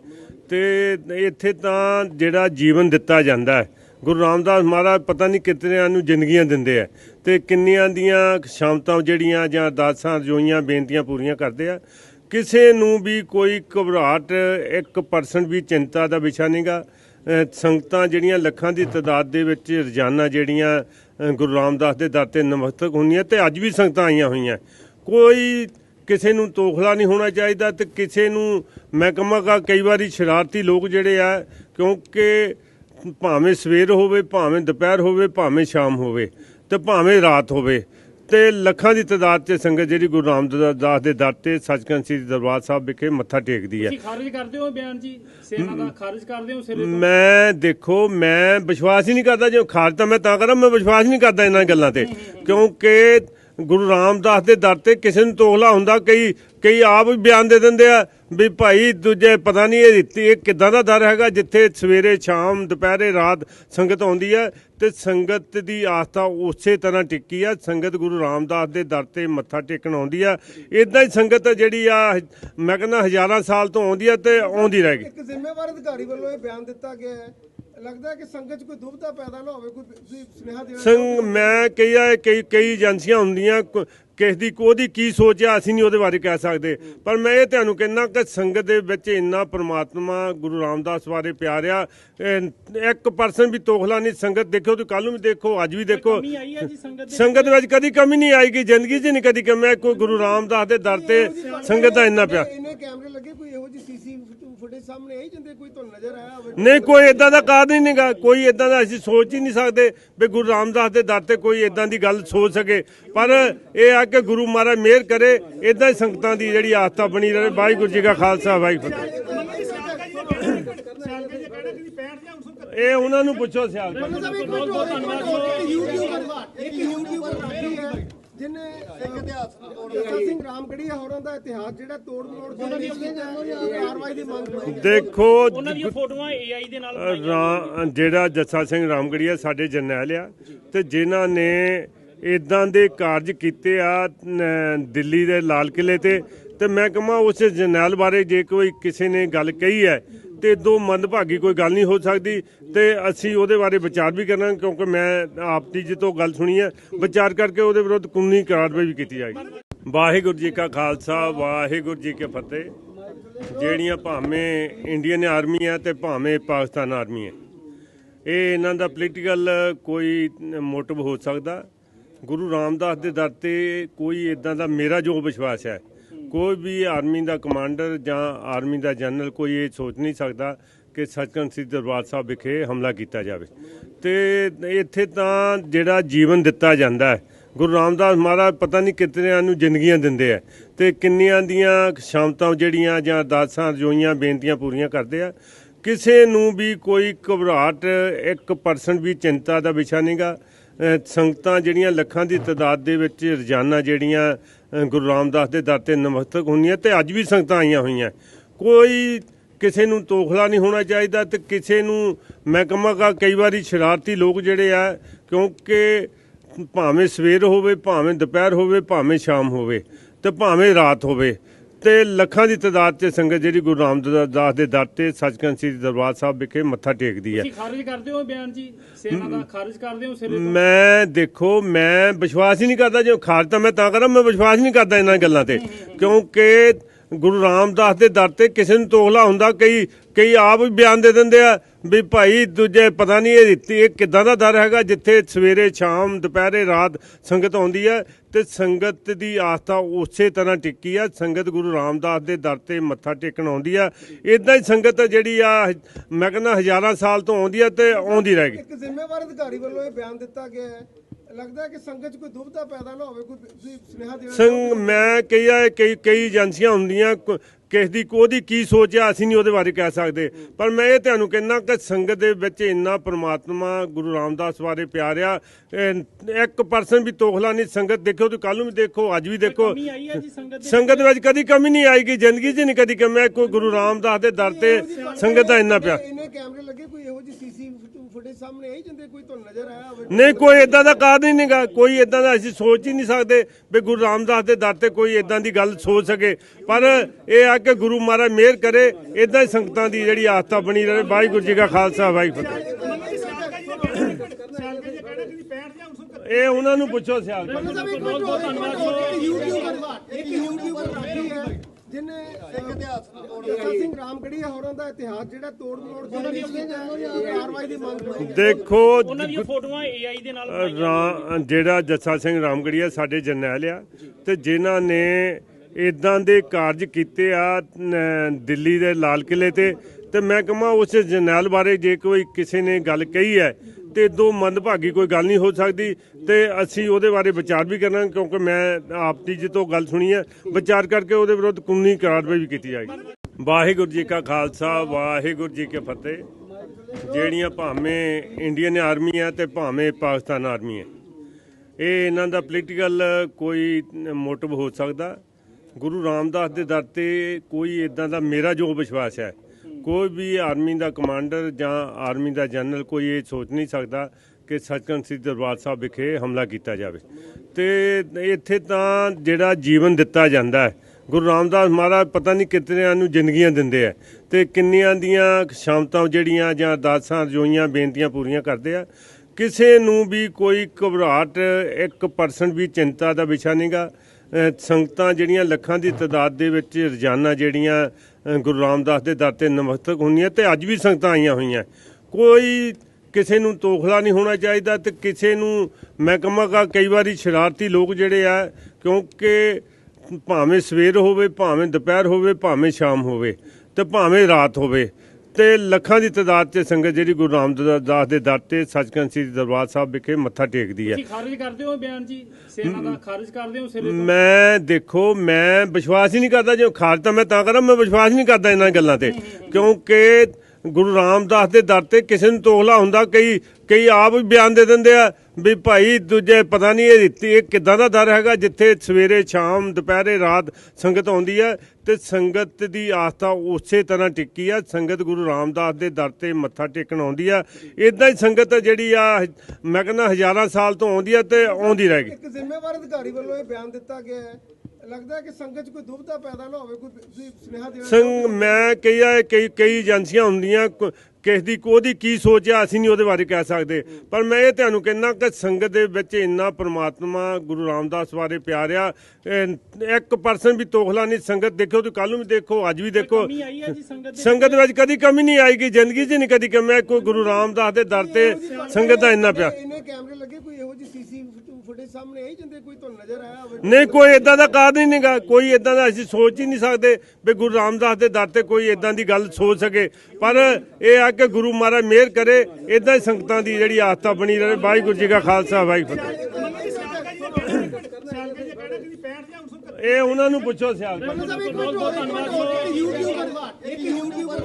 ਤੇ ਇੱਥੇ ਤਾਂ ਜਿਹੜਾ ਜੀਵਨ ਦਿੱਤਾ ਜਾਂਦਾ ਹੈ, ਗੁਰੂ ਰਾਮਦਾਸ ਮਹਾਰਾਜ ਪਤਾ ਨਹੀਂ ਕਿਤਨਿਆਂ ਨੂੰ ਜ਼ਿੰਦਗੀਆਂ ਦਿੰਦੇ ਆ ਤੇ ਕਿੰਨੀਆਂ ਦੀਆਂ ਸ਼ਾਮਤਾਂ ਜਿਹੜੀਆਂ ਜਾਂ ਅਰਦਾਸਾਂ ਰਜੋਈਆਂ ਬੇਨਤੀਆਂ ਪੂਰੀਆਂ ਕਰਦੇ ਆ। ਕਿਸੇ ਨੂੰ ਵੀ ਕੋਈ ਘਬਰਾਹਟ 1% ਵੀ ਚਿੰਤਾ ਦਾ ਵਿਸ਼ਾ ਨਹੀਂਗਾ ਸੰਗਤਾਂ ਜਿਹੜੀਆਂ ਲੱਖਾਂ ਦੀ ਤਾਦਾਦ ਦੇ ਵਿੱਚ ਰੋਜ਼ਾਨਾ ਜਿਹੜੀਆਂ ਗੁਰੂ ਰਾਮਦਾਸ ਦੇ ਦਾਤੇ ਨਮਸਤਕ ਹੁੰਦੀਆਂ ਤੇ ਅੱਜ ਵੀ ਸੰਗਤਾਂ ਆਈਆਂ ਹੋਈਆਂ। ਕੋਈ ਕਿਸੇ ਨੂੰ ਤੋਖਲਾ ਨਹੀਂ ਹੋਣਾ ਚਾਹੀਦਾ ਤੇ ਕਿਸੇ ਨੂੰ ਮੈਂ ਕਹਾਂਗਾ ਕਈ ਵਾਰੀ ਸ਼ਰਾਰਤੀ ਲੋਕ ਜਿਹੜੇ ਆ, ਕਿਉਂਕਿ ਭਾਵੇਂ ਸਵੇਰ ਹੋਵੇ, ਭਾਵੇਂ ਦੁਪਹਿਰ ਹੋਵੇ, ਭਾਵੇਂ ਸ਼ਾਮ ਹੋਵੇ ਤੇ ਭਾਵੇਂ ਰਾਤ ਹੋਵੇ ਤੇ ਲੱਖਾਂ ਦੀ ਤਾਦਾਦ 'ਚ ਸੰਗਤ ਜਿਹੜੀ ਗੁਰੂ ਰਾਮਦਾਸ ਦੇ ਦਰ ਤੇ ਸੱਚਖੰਡ ਸ੍ਰੀ ਦਰਬਾਰ ਸਾਹਿਬ ਵਿਖੇ ਮੱਥਾ ਟੇਕਦੀ ਹੈ। ਤੁਸੀਂ ਖਾਰਜ ਕਰਦੇ ਹੋ ਬਿਆਨ ਜੀ? ਸੇਨਾ ਦਾ ਖਾਰਜ ਕਰਦੇ ਹੋ ਸਿਰੇ ਤੋਂ? ਮੈਂ ਦੇਖੋ ਮੈਂ ਵਿਸ਼ਵਾਸ ਹੀ ਨਹੀਂ ਕਰਦਾ ਜੇ ਖਾਰਜ ਤਾਂ ਮੈਂ ਤਾਂ ਕਰਾਂ ਮੈਂ ਵਿਸ਼ਵਾਸ ਨਹੀਂ ਕਰਦਾ ਇਹਨਾਂ ਗੱਲਾਂ ਤੇ। ਕਿਉਂਕਿ ਗੁਰੂ ਰਾਮਦਾਸ ਦੇ ਦਰ ਤੇ ਕਿਸੇ ਨੂੰ ਤੋਖਲਾ ਹੁੰਦਾ ਕਈ ਕਈ ਆਪ ਵੀ ਬਿਆਨ ਦੇ ਦਿੰਦੇ ਆ। ਵੀ ਭਾਈ ਦੂਜੇ ਪਤਾ ਨਹੀਂ ਇਹ ਦਿੱਤੀ ਇਹ ਕਿਦਾਂ ਦਾ ਦਰ ਹੈਗਾ ਜਿੱਥੇ ਸਵੇਰੇ ਸ਼ਾਮ ਦੁਪਹਿਰੇ ਰਾਤ ਸੰਗਤ ਆਉਂਦੀ ਹੈ ਤੇ ਸੰਗਤ ਦੀ ਆਸਥਾ ਉਸੇ ਤਰ੍ਹਾਂ ਟਿੱਕੀ ਆ। ਸੰਗਤ ਗੁਰੂ ਰਾਮਦਾਸ ਦੇ ਦਰ ਤੇ ਮੱਥਾ ਟੇਕਣ ਆਉਂਦੀ ਆ। ਇਦਾਂ ਹੀ ਸੰਗਤ ਜਿਹੜੀ ਆ ਮੈਂ ਕਹਿੰਦਾ ਹਜ਼ਾਰਾਂ ਸਾਲ ਤੋਂ ਆਉਂਦੀ ਆ ਤੇ ਆਉਂਦੀ ਰਹੇਗੀ ਇੱਕ ਜ਼ਿੰਮੇਵਾਰ ਅਧਿਕਾਰੀ ਵੱਲੋਂ ਇਹ ਬਿਆਨ ਦਿੱਤਾ ਗਿਆ ਹੈ। ਲੱਗਦਾ ਕਿ ਸੰਗਤ 'ਚ ਕੋਈ ਦੁਬਿਧਾ ਪੈਦਾ ਨਾ ਹੋਵੇ ਕੋਈ ਸੁਨੇਹਾ ਦੇਣਾ ਸੰਗ ਮੈਂ ਕਈ ਆ ਕਈ ਕਈ ਏਜੰਸੀਆਂ ਹੁੰਦੀਆਂ ਕਿਸ ਦੀ ਉਹਦੀ ਕੀ ਸੋਚ ਆ ਅਸੀਂ ਨਹੀਂ ਉਹਦੇ ਬਾਰੇ ਕਹਿ ਸਕਦੇ। ਪਰ ਮੈਂ ਇਹ ਤੁਹਾਨੂੰ ਕਹਿੰਦਾ ਕਿ ਸੰਗਤ ਦੇ ਵਿੱਚ ਇੰਨਾ ਪ੍ਰਮਾਤਮਾ ਗੁਰੂ ਰਾਮਦਾਸ ਬਾਰੇ ਪਿਆਰ ਆ ਇਹ ਇੱਕ ਪਰਸਨ ਵੀ ਤੋਖਲਾ ਨਹੀਂ ਸੰਗਤ ਦੇਖੋ ਤੇ ਕੱਲ ਨੂੰ ਵੀ ਦੇਖੋ ਅੱਜ ਵੀ ਦੇਖੋ। ਸੰਗਤ ਵਿੱਚ? ਕਦੀ ਕਮੀ ਨਹੀਂ ਆਏਗੀ ਜ਼ਿੰਦਗੀ 'ਚ ਨਹੀਂ ਕਦੀ ਕਮੀ। ਕੋਈ ਗੁਰੂ ਰਾਮਦਾਸ ਦੇ ਦਰ ਤੇ ਸੰਗਤ ਦਾ ਇੰਨਾ ਪਿਆਰ ਇੰਨੇ ਕੈਮਰੇ ਲੱਗੇ ਕੋਈ ਇਹੋ ਜਿਹੀ ਸੀਸੀ ਫੁਟੇਜ ਸਾਹਮਣੇ ਆਈ ਜਿੰਦੇ ਕੋਈ ਤੁਹਾਨੂੰ ਨਜ਼ਰ ਆਇਆ ਹੋਵੇ ਨਹੀਂ ਕੋਈ ਇਦਾਂ ਦਾ ਕਾਰਨ ਹੀ ਨਹੀਂਗਾ ਕੋਈ ਇਦਾਂ ਦਾ ਅਸੀਂ ਸੋਚ ਹੀ ਨਹੀਂ ਸਕਦੇ ਵੀ ਗੁਰੂ ਰਾਮਦਾਸ ਦੇ ਦਰ ਤੇ ਕੋਈ ਇਦਾਂ ਦੀ ਗੱਲ ਸੋਚ ਸਕੇ ਪਰ ਇਹ ਆ ਕਿ ਗੁਰੂ ਮਹਾਰਾਜ ਮਿਹਰ ਕਰੇ ਇਦਾਂ ਹੀ ਸੰਗਤਾਂ ਦੀ ਜਿਹੜੀ ਆਸਥਾ ਬਣੀ ਰਹੇ ਵਾਹਿਗੁਰੂ ਜੀ ਕਾ ਖਾਲਸਾ ਵਾਹਿਗੁਰੂ ਜੀ। ਇਹ ਉਹਨਾਂ ਨੂੰ ਪੁੱਛੋ ਸਿਆਲ ਸਾਹਿਬ ਇੱਕ ਇੱਕ ਹੈ ਜਿਨੇ ਇੱਕ ਇਤਿਹਾਸ ਜੱਸਾ ਸਿੰਘ ਰਾਮਗੜੀਆ ਹੋਰਾਂ ਦਾ ਇਤਿਹਾਸ ਜਿਹੜਾ ਤੋੜ ਮੋੜ ਕੇ ਕਾਰਵਾਈ ਦੀ ਮੰਗ ਕੀਤੀ ਦੇਖੋ ਉਹਨਾਂ ਦੀਆਂ ਫੋਟੋਆਂ ਏਆਈ ਦੇ ਨਾਲ ਜਿਹੜਾ ਜੱਸਾ ਸਿੰਘ ਰਾਮਗੜੀਆ ਸਾਡੇ ਜਰਨੈਲ ਆ ਤੇ ਜਿਨ੍ਹਾਂ ਨੇ ਇਦਾਂ ਦੇ ਕਾਰਜ ਕੀਤੇ ਆ ਨ- ਦਿੱਲੀ ਦੇ ਲਾਲ ਕਿਲੇ ਤੇ ਤੇ ਮੈਂ ਕਹਾਂ ਉਸ ਜਰਨੈਲ ਬਾਰੇ ਜੇ ਕੋਈ ਕਿਸੇ ਨੇ ਗੱਲ ਕਹੀ ਹੈ ਤੇ ਦੋ ਮੰਦਭਾਗੀ ਕੋਈ ਗੱਲ ਨਹੀਂ ਹੋ ਸਕਦੀ ਤੇ ਅਸੀਂ ਉਹਦੇ ਬਾਰੇ ਵਿਚਾਰ ਵੀ ਕਰਨਾ ਕਿਉਂਕਿ ਮੈਂ ਆਪ ਦੀ ਜਿੱਤੋਂ ਗੱਲ ਸੁਣੀ ਹੈ। ਵਿਚਾਰ ਕਰਕੇ ਉਹਦੇ ਵਿਰੁੱਧ ਕਾਨੂੰਨੀ ਕਾਰਵਾਈ ਵੀ ਕੀਤੀ ਜਾਏਗੀ। ਵਾਹਿਗੁਰੂ ਜੀ ਕਾ ਖਾਲਸਾ, ਵਾਹਿਗੁਰੂ ਜੀ ਕੀ ਫਤਿਹ। ਜਿਹੜੀਆਂ ਭਾਵੇਂ ਇੰਡੀਅਨ ਆਰਮੀ ਹੈ ਤੇ ਭਾਵੇਂ ਪਾਕਿਸਤਾਨ ਆਰਮੀ ਹੈ। ਇਹ ਇਹਨਾਂ ਦਾ ਪੋਲੀਟੀਕਲ ਕੋਈ ਮੋਟਿਵ ਹੋ ਸਕਦਾ। ਗੁਰੂ ਰਾਮਦਾਸ ਦੇ ਦਰ ਤੇ ਕੋਈ ਇਦਾਂ ਦਾ ਮੇਰਾ ਜੋ ਵਿਸ਼ਵਾਸ ਹੈ ਕੋਈ ਵੀ ਆਰਮੀ ਦਾ ਕਮਾਂਡਰ ਜਾਂ ਆਰਮੀ ਦਾ ਜਨਰਲ ਕੋਈ ਇਹ ਸੋਚ ਨਹੀਂ ਸਕਦਾ ਕਿ ਸੱਚਖੰਡ ਸ੍ਰੀ ਦਰਬਾਰ ਸਾਹਿਬ ਵਿਖੇ ਹਮਲਾ ਕੀਤਾ ਜਾਵੇ। ਤੇ ਇੱਥੇ ਤਾਂ ਜਿਹੜਾ ਜੀਵਨ ਦਿੱਤਾ ਜਾਂਦਾ ਹੈ, ਗੁਰੂ ਰਾਮਦਾਸ ਮਹਾਰਾਜ ਪਤਾ ਨਹੀਂ ਕਿਤਨਿਆਂ ਨੂੰ ਜ਼ਿੰਦਗੀਆਂ ਦਿੰਦੇ ਆ ਤੇ ਕਿੰਨੀਆਂ ਦੀਆਂ ਸ਼ਾਮਤਾਂ ਜਿਹੜੀਆਂ ਜਾਂ ਅਰਦਾਸਾਂ ਰਜੋਈਆਂ ਬੇਨਤੀਆਂ ਪੂਰੀਆਂ ਕਰਦੇ ਆ। ਕਿਸੇ ਨੂੰ ਵੀ ਕੋਈ ਘਬਰਾਹਟ 1% ਵੀ ਚਿੰਤਾ ਦਾ ਵਿਸ਼ਾ ਨਹੀਂਗਾ ਸੰਗਤਾਂ ਜਿਹੜੀਆਂ ਲੱਖਾਂ ਦੀ ਤਾਦਾਦ ਦੇ ਵਿੱਚ ਰੋਜ਼ਾਨਾ ਜਿਹੜੀਆਂ ਗੁਰੂ ਰਾਮਦਾਸ ਦੇ ਦਰ ਤੇ ਨਮਸਤਕ ਹੁੰਦੀਆਂ ਤੇ ਅੱਜ ਵੀ ਸੰਗਤਾਂ ਆਈਆਂ ਹੋਈਆਂ। ਕੋਈ ਕਿਸੇ ਨੂੰ ਤੋਖਲਾ ਨਹੀਂ ਹੋਣਾ ਚਾਹੀਦਾ ਤੇ ਕਿਸੇ ਨੂੰ ਮੈਂ ਕਹਾਂਗਾ ਕਈ ਵਾਰੀ ਸ਼ਰਾਰਤੀ ਲੋਕ ਜਿਹੜੇ ਆ, ਕਿਉਂਕਿ ਭਾਵੇਂ ਸਵੇਰ ਹੋਵੇ, ਭਾਵੇਂ ਦੁਪਹਿਰ ਹੋਵੇ, ਭਾਵੇਂ ਸ਼ਾਮ ਹੋਵੇ ਤੇ ਭਾਵੇਂ ਰਾਤ ਹੋਵੇ ਤੇ ਲੱਖਾਂ ਦੀ ਤਾਦਾਦ 'ਚ ਸੰਗਤ ਜਿਹੜੀ ਗੁਰੂ ਰਾਮਦਾਸ ਦੇ ਦਰ ਤੇ ਸੱਚਖੰਡ ਸ੍ਰੀ ਦਰਬਾਰ ਸਾਹਿਬ ਵਿਖੇ ਮੱਥਾ ਟੇਕਦੀ ਹੈ। ਤੁਸੀਂ ਖਾਰਜ ਕਰਦੇ ਹੋ ਬਿਆਨ ਜੀ? ਸੇਨਾ ਦਾ ਖਾਰਜ ਕਰਦੇ ਹੋ ਸਿਰੇ ਤੋਂ? ਮੈਂ ਦੇਖੋ ਮੈਂ ਵਿਸ਼ਵਾਸ ਹੀ ਨਹੀਂ ਕਰਦਾ ਜੇ ਖਾਰਜ ਤਾਂ ਮੈਂ ਤਾਂ ਕਰਾਂ ਮੈਂ ਵਿਸ਼ਵਾਸ ਨਹੀਂ ਕਰਦਾ ਇਹਨਾਂ ਗੱਲਾਂ ਤੇ। ਕਿਉਂਕਿ ਗੁਰੂ ਰਾਮਦਾਸ ਦੇ ਦਰ ਤੇ ਕਿਸੇ ਨੂੰ ਤੋਖਲਾ ਹੁੰਦਾ, ਕਈ ਕਈ ਆਪ ਵੀ ਬਿਆਨ ਦੇ ਦਿੰਦੇ ਆ ਵੀ ਭਾਈ ਦੂਜੇ ਪਤਾ ਨਹੀਂ ਇਹ ਦਿੱਤੀ ਇਹ ਕਿੱਦਾਂ ਦਾ ਦਰ ਹੈਗਾ, ਜਿੱਥੇ ਸਵੇਰੇ, ਸ਼ਾਮ, ਦੁਪਹਿਰੇ, ਰਾਤ ਸੰਗਤ ਆਉਂਦੀ ਹੈ ਤੇ ਸੰਗਤ ਦੀ ਆਸਥਾ ਉਸੇ ਤਰ੍ਹਾਂ ਟਿੱਕੀ ਆ, ਸੰਗਤ ਗੁਰੂ ਰਾਮਦਾਸ ਦੇ ਦਰ ਤੇ ਮੱਥਾ ਟੇਕਣ ਆਉਂਦੀ ਆ। ਇਦਾਂ ਹੀ ਸੰਗਤ ਜਿਹੜੀ ਆ, ਮੈਂ ਕਹਿੰਦਾ ਹਜ਼ਾਰਾਂ ਸਾਲ ਤੋਂ ਆਉਂਦੀ ਆ ਤੇ ਆਉਂਦੀ ਰਹੇਗੀ ਇੱਕ ਜ਼ਿੰਮੇਵਾਰ ਅਧਿਕਾਰੀ ਵੱਲੋਂ ਇਹ ਬਿਆਨ ਦਿੱਤਾ ਗਿਆ ਹੈ ਲੱਗਦਾ ਕਿ ਸੰਗਤ 'ਚ ਕੋਈ ਦੁਬਿਧਾ ਪੈਦਾ ਨਾ ਹੋਵੇ ਕੋਈ ਤੁਸੀਂ ਸੁਨੇਹਾ ਦੇਣਾ ਸੰਗ ਮੈਂ ਕਈ ਆ ਕਈ ਕਈ ਏਜੰਸੀਆਂ ਹੁੰਦੀਆਂ ਕ- ਕਿਸ ਦੀ ਉਹਦੀ ਕੀ ਸੋਚ ਆ ਅਸੀਂ ਨਹੀਂ ਉਹਦੇ ਬਾਰੇ ਕਹਿ ਸਕਦੇ। ਪਰ ਮੈਂ ਇਹ ਤੁਹਾਨੂੰ ਕਹਿੰਦਾ ਕਿ ਸੰਗਤ ਦੇ ਵਿੱਚ ਇੰਨਾ ਪ੍ਰਮਾਤਮਾ ਗੁਰੂ ਰਾਮਦਾਸ ਬਾਰੇ ਪਿਆਰ ਆ 1% ਵੀ ਤੋਖਲਾ ਨਹੀਂ ਸੰਗਤ ਦੇਖੋ ਤੇ ਕੱਲ ਨੂੰ ਵੀ ਦੇਖੋ ਅੱਜ ਵੀ ਦੇਖੋ। ਕਮੀ ਆਈ ਹੈ ਜੀ ਸੰਗਤ ਦੇ ਸੰਗਤ ਵਿੱਚ? ਕਦੀ ਕਮੀ ਨਹੀਂ ਆਏਗੀ ਜ਼ਿੰਦਗੀ 'ਚ ਨਹੀਂ ਕਦੀ ਕਮੀ ਆਈ। ਕੋਈ ਗੁਰੂ ਰਾਮਦਾਸ ਦੇ ਦਰ ਤੇ ਸੰਗਤ ਦਾ ਇੰਨਾ ਪਿਆਰ। ਇੰਨੇ ਕੈਮਰੇ ਲੱਗੇ ਕੋਈ ਇਹੋ ਜਿਹੀ ਸੀਸੀ ਸਾਹਮਣੇ ਆਈ ਜਾਂਦੇ ਕੋਈ ਤੁਹਾਨੂੰ ਨਜ਼ਰ ਆਇਆ ਹੋਵੇ ਨਹੀਂ ਕੋਈ ਇਦਾਂ ਦਾ ਕਾਰਨ ਹੀ ਨਹੀਂਗਾ ਕੋਈ ਇਦਾਂ ਦਾ ਅਸੀਂ ਸੋਚ ਹੀ ਨਹੀਂ ਸਕਦੇ ਵੀ ਗੁਰੂ ਰਾਮਦਾਸ ਦੇ ਦਰ ਤੇ ਕੋਈ ਇਦਾਂ ਦੀ ਗੱਲ ਸੋਚ ਸਕੇ ਪਰ ਇਹ ਆ ਕਿ ਗੁਰੂ ਮਹਾਰਾਜ ਮਿਹਰ ਕਰੇ ਇਦਾਂ ਹੀ ਸੰਗਤਾਂ ਦੀ ਜਿਹੜੀ ਆਸਥਾ ਬਣੀ ਰਹੇ ਵਾਹਿਗੁਰੂ ਜੀ ਕਾ ਖਾਲਸਾ ਵਾਹਿਗੁਰੂ। ਇਹ ਉਹਨਾਂ ਨੂੰ ਪੁੱਛੋ ਸਿਆਲ ਇੱਕ ਯੂਟਿਊਬਰ ਇੱਕ ਯੂਟਿਊਬਰ ਬੈਠੀ ਹੈ ਜਿਨੇ ਇੱਕ ਇਤਿਹਾਸ ਜੱਸਾ ਸਿੰਘ ਰਾਮਗੜੀਆ ਹੋਰਾਂ ਦਾ ਇਤਿਹਾਸ ਜਿਹੜਾ ਤੋੜ ਮੋੜ ਕੇ ਕਾਰਵਾਈ ਦੀ ਮੰਗ ਕੀਤੀ ਦੇਖੋ ਉਹਨਾਂ ਦੀਆਂ ਫੋਟੋਆਂ ਏਆਈ ਦੇ ਨਾਲ ਬਣਾਈਆਂ ਰਾ- ਜਿਹੜਾ ਜੱਸਾ ਸਿੰਘ ਰਾਮਗੜੀਆ ਸਾਡੇ ਜਰਨੈਲ ਆ ਤੇ ਜਿਨ੍ਹਾਂ ਨੇ ਇਦਾਂ ਦੇ ਕਾਰਜ ਕੀਤੇ ਆ ਦਿੱਲੀ ਦੇ ਲਾਲ ਕਿਲੇ ਤੇ। ਤੇ ਮੈਂ ਕਹਾਂ ਉਸ ਜਰਨੈਲ ਬਾਰੇ ਜੇ ਕੋਈ ਕਿਸੇ ਨੇ ਗੱਲ ਕਹੀ ਹੈ ਤੇ ਦੋ ਮੰਦਭਾਗੀ ਕੋਈ ਗੱਲ ਨਹੀਂ ਹੋ ਸਕਦੀ ਤੇ ਅਸੀਂ ਉਹਦੇ ਬਾਰੇ ਵਿਚਾਰ ਵੀ ਕਰਨਾ ਕਿਉਂਕਿ ਮੈਂ ਆਪ ਦੀ ਜਿੱਤੋਂ ਗੱਲ ਸੁਣੀ ਹੈ। ਵਿਚਾਰ ਕਰਕੇ ਉਹਦੇ ਵਿਰੁੱਧ ਕਾਨੂੰਨੀ ਕਾਰਵਾਈ ਵੀ ਕੀਤੀ ਜਾਏਗੀ। ਵਾਹਿਗੁਰੂ ਜੀ ਕਾ ਖਾਲਸਾ, ਵਾਹਿਗੁਰੂ ਜੀ ਕੀ ਫਤਿਹ। ਜਿਹੜੀਆਂ ਭਾਵੇਂ ਇੰਡੀਅਨ ਆਰਮੀ ਹੈ ਤੇ ਭਾਵੇਂ ਪਾਕਿਸਤਾਨ ਆਰਮੀ ਹੈ। ਇਹ ਇਹਨਾਂ ਦਾ ਪੋਲੀਟੀਕਲ ਕੋਈ ਮੋਟਿਵ ਹੋ ਸਕਦਾ। ਗੁਰੂ ਰਾਮਦਾਸ ਦੇ ਦਰ ਤੇ ਕੋਈ ਇਦਾਂ ਦਾ ਮੇਰਾ ਜੋ ਵਿਸ਼ਵਾਸ ਹੈ ਕੋਈ ਵੀ ਆਰਮੀ ਦਾ ਕਮਾਂਡਰ ਜਾਂ ਆਰਮੀ ਦਾ ਜਨਰਲ ਕੋਈ ਇਹ ਸੋਚ ਨਹੀਂ ਸਕਦਾ ਕਿ ਸੱਚਖੰਡ ਸ੍ਰੀ ਦਰਬਾਰ ਸਾਹਿਬ ਵਿਖੇ ਹਮਲਾ ਕੀਤਾ ਜਾਵੇ। ਤੇ ਇੱਥੇ ਤਾਂ ਜਿਹੜਾ ਜੀਵਨ ਦਿੱਤਾ ਜਾਂਦਾ ਹੈ, ਗੁਰੂ ਰਾਮਦਾਸ ਮਹਾਰਾਜ ਪਤਾ ਨਹੀਂ ਕਿਤਨਿਆਂ ਨੂੰ ਜ਼ਿੰਦਗੀਆਂ ਦਿੰਦੇ ਆ ਤੇ ਕਿੰਨੀਆਂ ਦੀਆਂ ਸ਼ਾਮਤਾਂ ਜਿਹੜੀਆਂ ਜਾਂ ਅਰਦਾਸਾਂ ਰਜੋਈਆਂ ਬੇਨਤੀਆਂ ਪੂਰੀਆਂ ਕਰਦੇ ਆ। ਕਿਸੇ ਨੂੰ ਵੀ ਕੋਈ ਘਬਰਾਹਟ 1% ਵੀ ਚਿੰਤਾ ਦਾ ਵਿਸ਼ਾ ਨਹੀਂਗਾ ਸੰਗਤਾਂ ਜਿਹੜੀਆਂ ਲੱਖਾਂ ਦੀ ਤਾਦਾਦ ਦੇ ਵਿੱਚ ਰੋਜ਼ਾਨਾ ਜਿਹੜੀਆਂ ਗੁਰੂ ਰਾਮਦਾਸ ਦੇ ਦਰ ਤੇ ਨਮਸਤਕ ਹੁੰਦੀਆਂ ਤੇ ਅੱਜ ਵੀ ਸੰਗਤਾਂ ਆਈਆਂ ਹੋਈਆਂ। ਕੋਈ ਕਿਸੇ ਨੂੰ ਤੋਖਲਾ ਨਹੀਂ ਹੋਣਾ ਚਾਹੀਦਾ ਤੇ ਕਿਸੇ ਨੂੰ ਮੈਂ ਕਹਾਂਗਾ ਕਈ ਵਾਰੀ ਸ਼ਰਾਰਤੀ ਲੋਕ ਜਿਹੜੇ ਆ, ਕਿਉਂਕਿ ਭਾਵੇਂ ਸਵੇਰ ਹੋਵੇ, ਭਾਵੇਂ ਦੁਪਹਿਰ ਹੋਵੇ, ਭਾਵੇਂ ਸ਼ਾਮ ਹੋਵੇ ਤੇ ਭਾਵੇਂ ਰਾਤ ਹੋਵੇ ਤੇ ਲੱਖਾਂ ਦੀ ਤਾਦਾਦ 'ਚ ਸੰਗਤ ਜਿਹੜੀ ਗੁਰੂ ਰਾਮਦਾਸ ਦੇ ਦਰ ਤੇ ਸੱਚਖੰਡ ਸ੍ਰੀ ਦਰਬਾਰ ਸਾਹਿਬ ਵਿਖੇ ਮੱਥਾ ਟੇਕਦੀ ਹੈ। ਤੁਸੀਂ ਖਾਰਜ ਕਰਦੇ ਹੋ ਇਹ ਬਿਆਨ ਜੀ? ਸੇਨਾ ਦਾ ਖਾਰਜ ਕਰਦੇ ਹੋ ਸਿਰੇ ਤੋਂ? ਮੈਂ ਦੇਖੋ ਮੈਂ ਵਿਸ਼ਵਾਸ ਹੀ ਨਹੀਂ ਕਰਦਾ ਜੇ ਖਾਰਜ ਤਾਂ ਮੈਂ ਤਾਂ ਕਰਾਂ ਮੈਂ ਵਿਸ਼ਵਾਸ ਨਹੀਂ ਕਰਦਾ ਇਹਨਾਂ ਗੱਲਾਂ ਤੇ। ਕਿਉਂਕਿ ਗੁਰੂ ਰਾਮਦਾਸ ਦੇ ਦਰ ਤੇ ਕਿਸੇ ਨੂੰ ਤੋਖਲਾ ਹੁੰਦਾ ਕਈ ਕਈ ਆਪ ਵੀ ਬਿਆਨ ਦੇ ਦਿੰਦੇ ਆ। ਵੀ ਭਾਈ ਦੂਜੇ ਪਤਾ ਨਹੀਂ ਇਹ ਦਿੱਤੀ ਇਹ ਕਿੱਦਾਂ ਦਾ ਦਰ ਹੈਗਾ ਜਿੱਥੇ ਸਵੇਰੇ ਸ਼ਾਮ ਦੁਪਹਿਰੇ ਰਾਤ ਸੰਗਤ ਆਉਂਦੀ ਹੈ ਤੇ ਸੰਗਤ ਦੀ ਆਸਥਾ ਉਸੇ ਤਰ੍ਹਾਂ ਟਿੱਕੀ ਆ ਸੰਗਤ ਗੁਰੂ ਰਾਮਦਾਸ ਦੇ ਦਰ ਤੇ ਮੱਥਾ ਟੇਕਣ ਆਉਂਦੀ ਆ ਇਦਾਂ ਹੀ ਸੰਗਤ ਜਿਹੜੀ ਆ ਮੈਂ ਕਹਿੰਦਾ ਹਜ਼ਾਰਾਂ ਸਾਲ ਤੋਂ ਆਉਂਦੀ ਆ ਤੇ ਆਉਂਦੀ ਰਹਿ ਗਈ। ਇੱਕ ਜ਼ਿੰਮੇਵਾਰ ਅਧਿਕਾਰੀ ਵੱਲੋਂ ਇਹ ਬਿਆਨ ਦਿੱਤਾ ਗਿਆ ਹੈ। ਲੱਗਦਾ ਕਿ ਸੰਗਤ 'ਚ ਕੋਈ ਦੁਬਿਧਾ ਪੈਦਾ ਨਾ ਹੋਵੇ ਕੋਈ ਸੁਨੇਹਾ ਦੇਣਾ ਸੰਗ ਮੈਂ ਕਈ ਆ ਕਈ ਕਈ ਏਜੰਸੀਆਂ ਹੁੰਦੀਆਂ ਕਿਸ ਦੀ ਉਹਦੀ ਕੀ ਸੋਚ ਆ ਅਸੀਂ ਨਹੀਂ ਉਹਦੇ ਬਾਰੇ ਕਹਿ ਸਕਦੇ। ਪਰ ਮੈਂ ਇਹ ਤੁਹਾਨੂੰ ਕਹਿੰਦਾ ਕਿ ਸੰਗਤ ਦੇ ਵਿੱਚ ਇੰਨਾ ਪ੍ਰਮਾਤਮਾ ਗੁਰੂ ਰਾਮਦਾਸ ਬਾਰੇ ਪਿਆਰ ਆ ਇਹ ਇੱਕ ਪਰਸਨ ਵੀ ਤੋਖਲਾ ਨਹੀਂ ਸੰਗਤ ਦੇਖੋ ਤੇ ਕੱਲ ਨੂੰ ਵੀ ਦੇਖੋ ਅੱਜ ਵੀ ਦੇਖੋ। ਸੰਗਤ ਵਿੱਚ? ਕਦੀ ਕਮੀ ਨਹੀਂ ਆਏਗੀ ਜ਼ਿੰਦਗੀ 'ਚ ਨਹੀਂ ਕਦੀ ਕਮੀ ਕੋਈ ਗੁਰੂ ਰਾਮਦਾਸ ਦੇ ਦਰ ਤੇ ਸੰਗਤ ਦਾ ਇੰਨਾ ਪਿਆਰ। ਇੰਨੇ ਕੈਮਰੇ ਲੱਗੇ ਕੋਈ ਇਹੋ ਜਿਹੀ ਸੀਸੀ ਫੁਟੇਜ ਸਾਹਮਣੇ ਆਈ ਜਿੰਦੇ ਕੋਈ ਤੁਹਾਨੂੰ ਨਜ਼ਰ ਆਇਆ ਹੋਵੇ? ਨਹੀਂ ਕੋਈ ਇਦਾਂ ਦਾ ਕਾਰਨ ਹੀ ਨਹੀਂਗਾ ਕੋਈ ਇਦਾਂ ਦਾ ਅਸੀਂ ਸੋਚ ਹੀ ਨਹੀਂ ਸਕਦੇ ਵੀ ਗੁਰੂ ਰਾਮਦਾਸ ਦੇ ਦਰ ਤੇ ਕੋਈ ਇਦਾਂ ਦੀ ਗੱਲ ਸੋਚ ਸਕੇ। ਪਰ ਇਹ ਆ ਕਿ ਗੁਰੂ ਮਹਾਰਾਜ ਮਿਹਰ ਕਰੇ ਇਦਾਂ ਹੀ ਸੰਗਤਾਂ ਦੀ ਜਿਹੜੀ ਆਸਥਾ ਬਣੀ ਰਹੇ। ਵਾਹਿਗੁਰੂ ਜੀ ਕਾ ਖਾਲਸਾ ਵਾਹਿਗੁਰੂ। ਇਹ ਉਹਨਾਂ ਨੂੰ ਪੁੱਛੋ ਸਿਆਲ। ਇੱਕ ਯੂਟਿਊਬਰ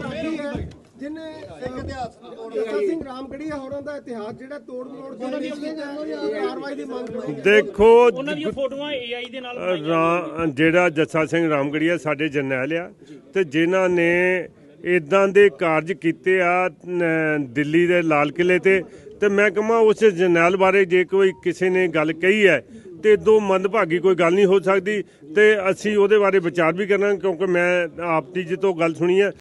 ਇੱਕ ਯੂਟਿਊਬਰ ਰਾਗੀ ਹੈ ਜਿਨੇ ਇੱਕ ਇਤਿਹਾਸ ਜੱਸਾ ਸਿੰਘ ਰਾਮਗੜੀਆ ਹੋਰਾਂ ਦਾ ਇਤਿਹਾਸ ਜਿਹੜਾ ਤੋੜ ਮੋੜ ਕੇ ਕਾਰਵਾਈ ਦੀ ਮੰਗ ਕੀਤੀ ਦੇਖੋ ਉਹਨਾਂ ਦੀਆਂ ਫੋਟੋਆਂ ਏਆਈ ਦੇ ਨਾਲ ਜਿਹੜਾ ਜੱਸਾ ਸਿੰਘ ਰਾਮਗੜੀਆ ਸਾਡੇ ਜਰਨੈਲ ਆ ਤੇ ਜਿਨ੍ਹਾਂ ਨੇ ਇਦਾਂ ਦੇ ਕਾਰਜ ਕੀਤੇ ਆ ਨ- ਦਿੱਲੀ ਦੇ ਲਾਲ ਕਿਲੇ ਤੇ। ਤੇ ਮੈਂ ਕਹਾਂ ਉਸ ਜਰਨੈਲ ਬਾਰੇ ਜੇ ਕੋਈ ਕਿਸੇ ਨੇ ਗੱਲ ਕਹੀ ਹੈ ਤੇ ਦੋ ਮੰਦਭਾਗੀ ਕੋਈ ਗੱਲ ਨਹੀਂ ਹੋ ਸਕਦੀ। ਤੇ ਅਸੀਂ ਉਹਦੇ ਬਾਰੇ ਵਿਚਾਰ ਵੀ ਕਰਨਾ ਕਿਉਂਕਿ ਮੈਂ ਆਪ ਦੀ ਜਿੱਤੋਂ ਗੱਲ ਸੁਣੀ ਹੈ।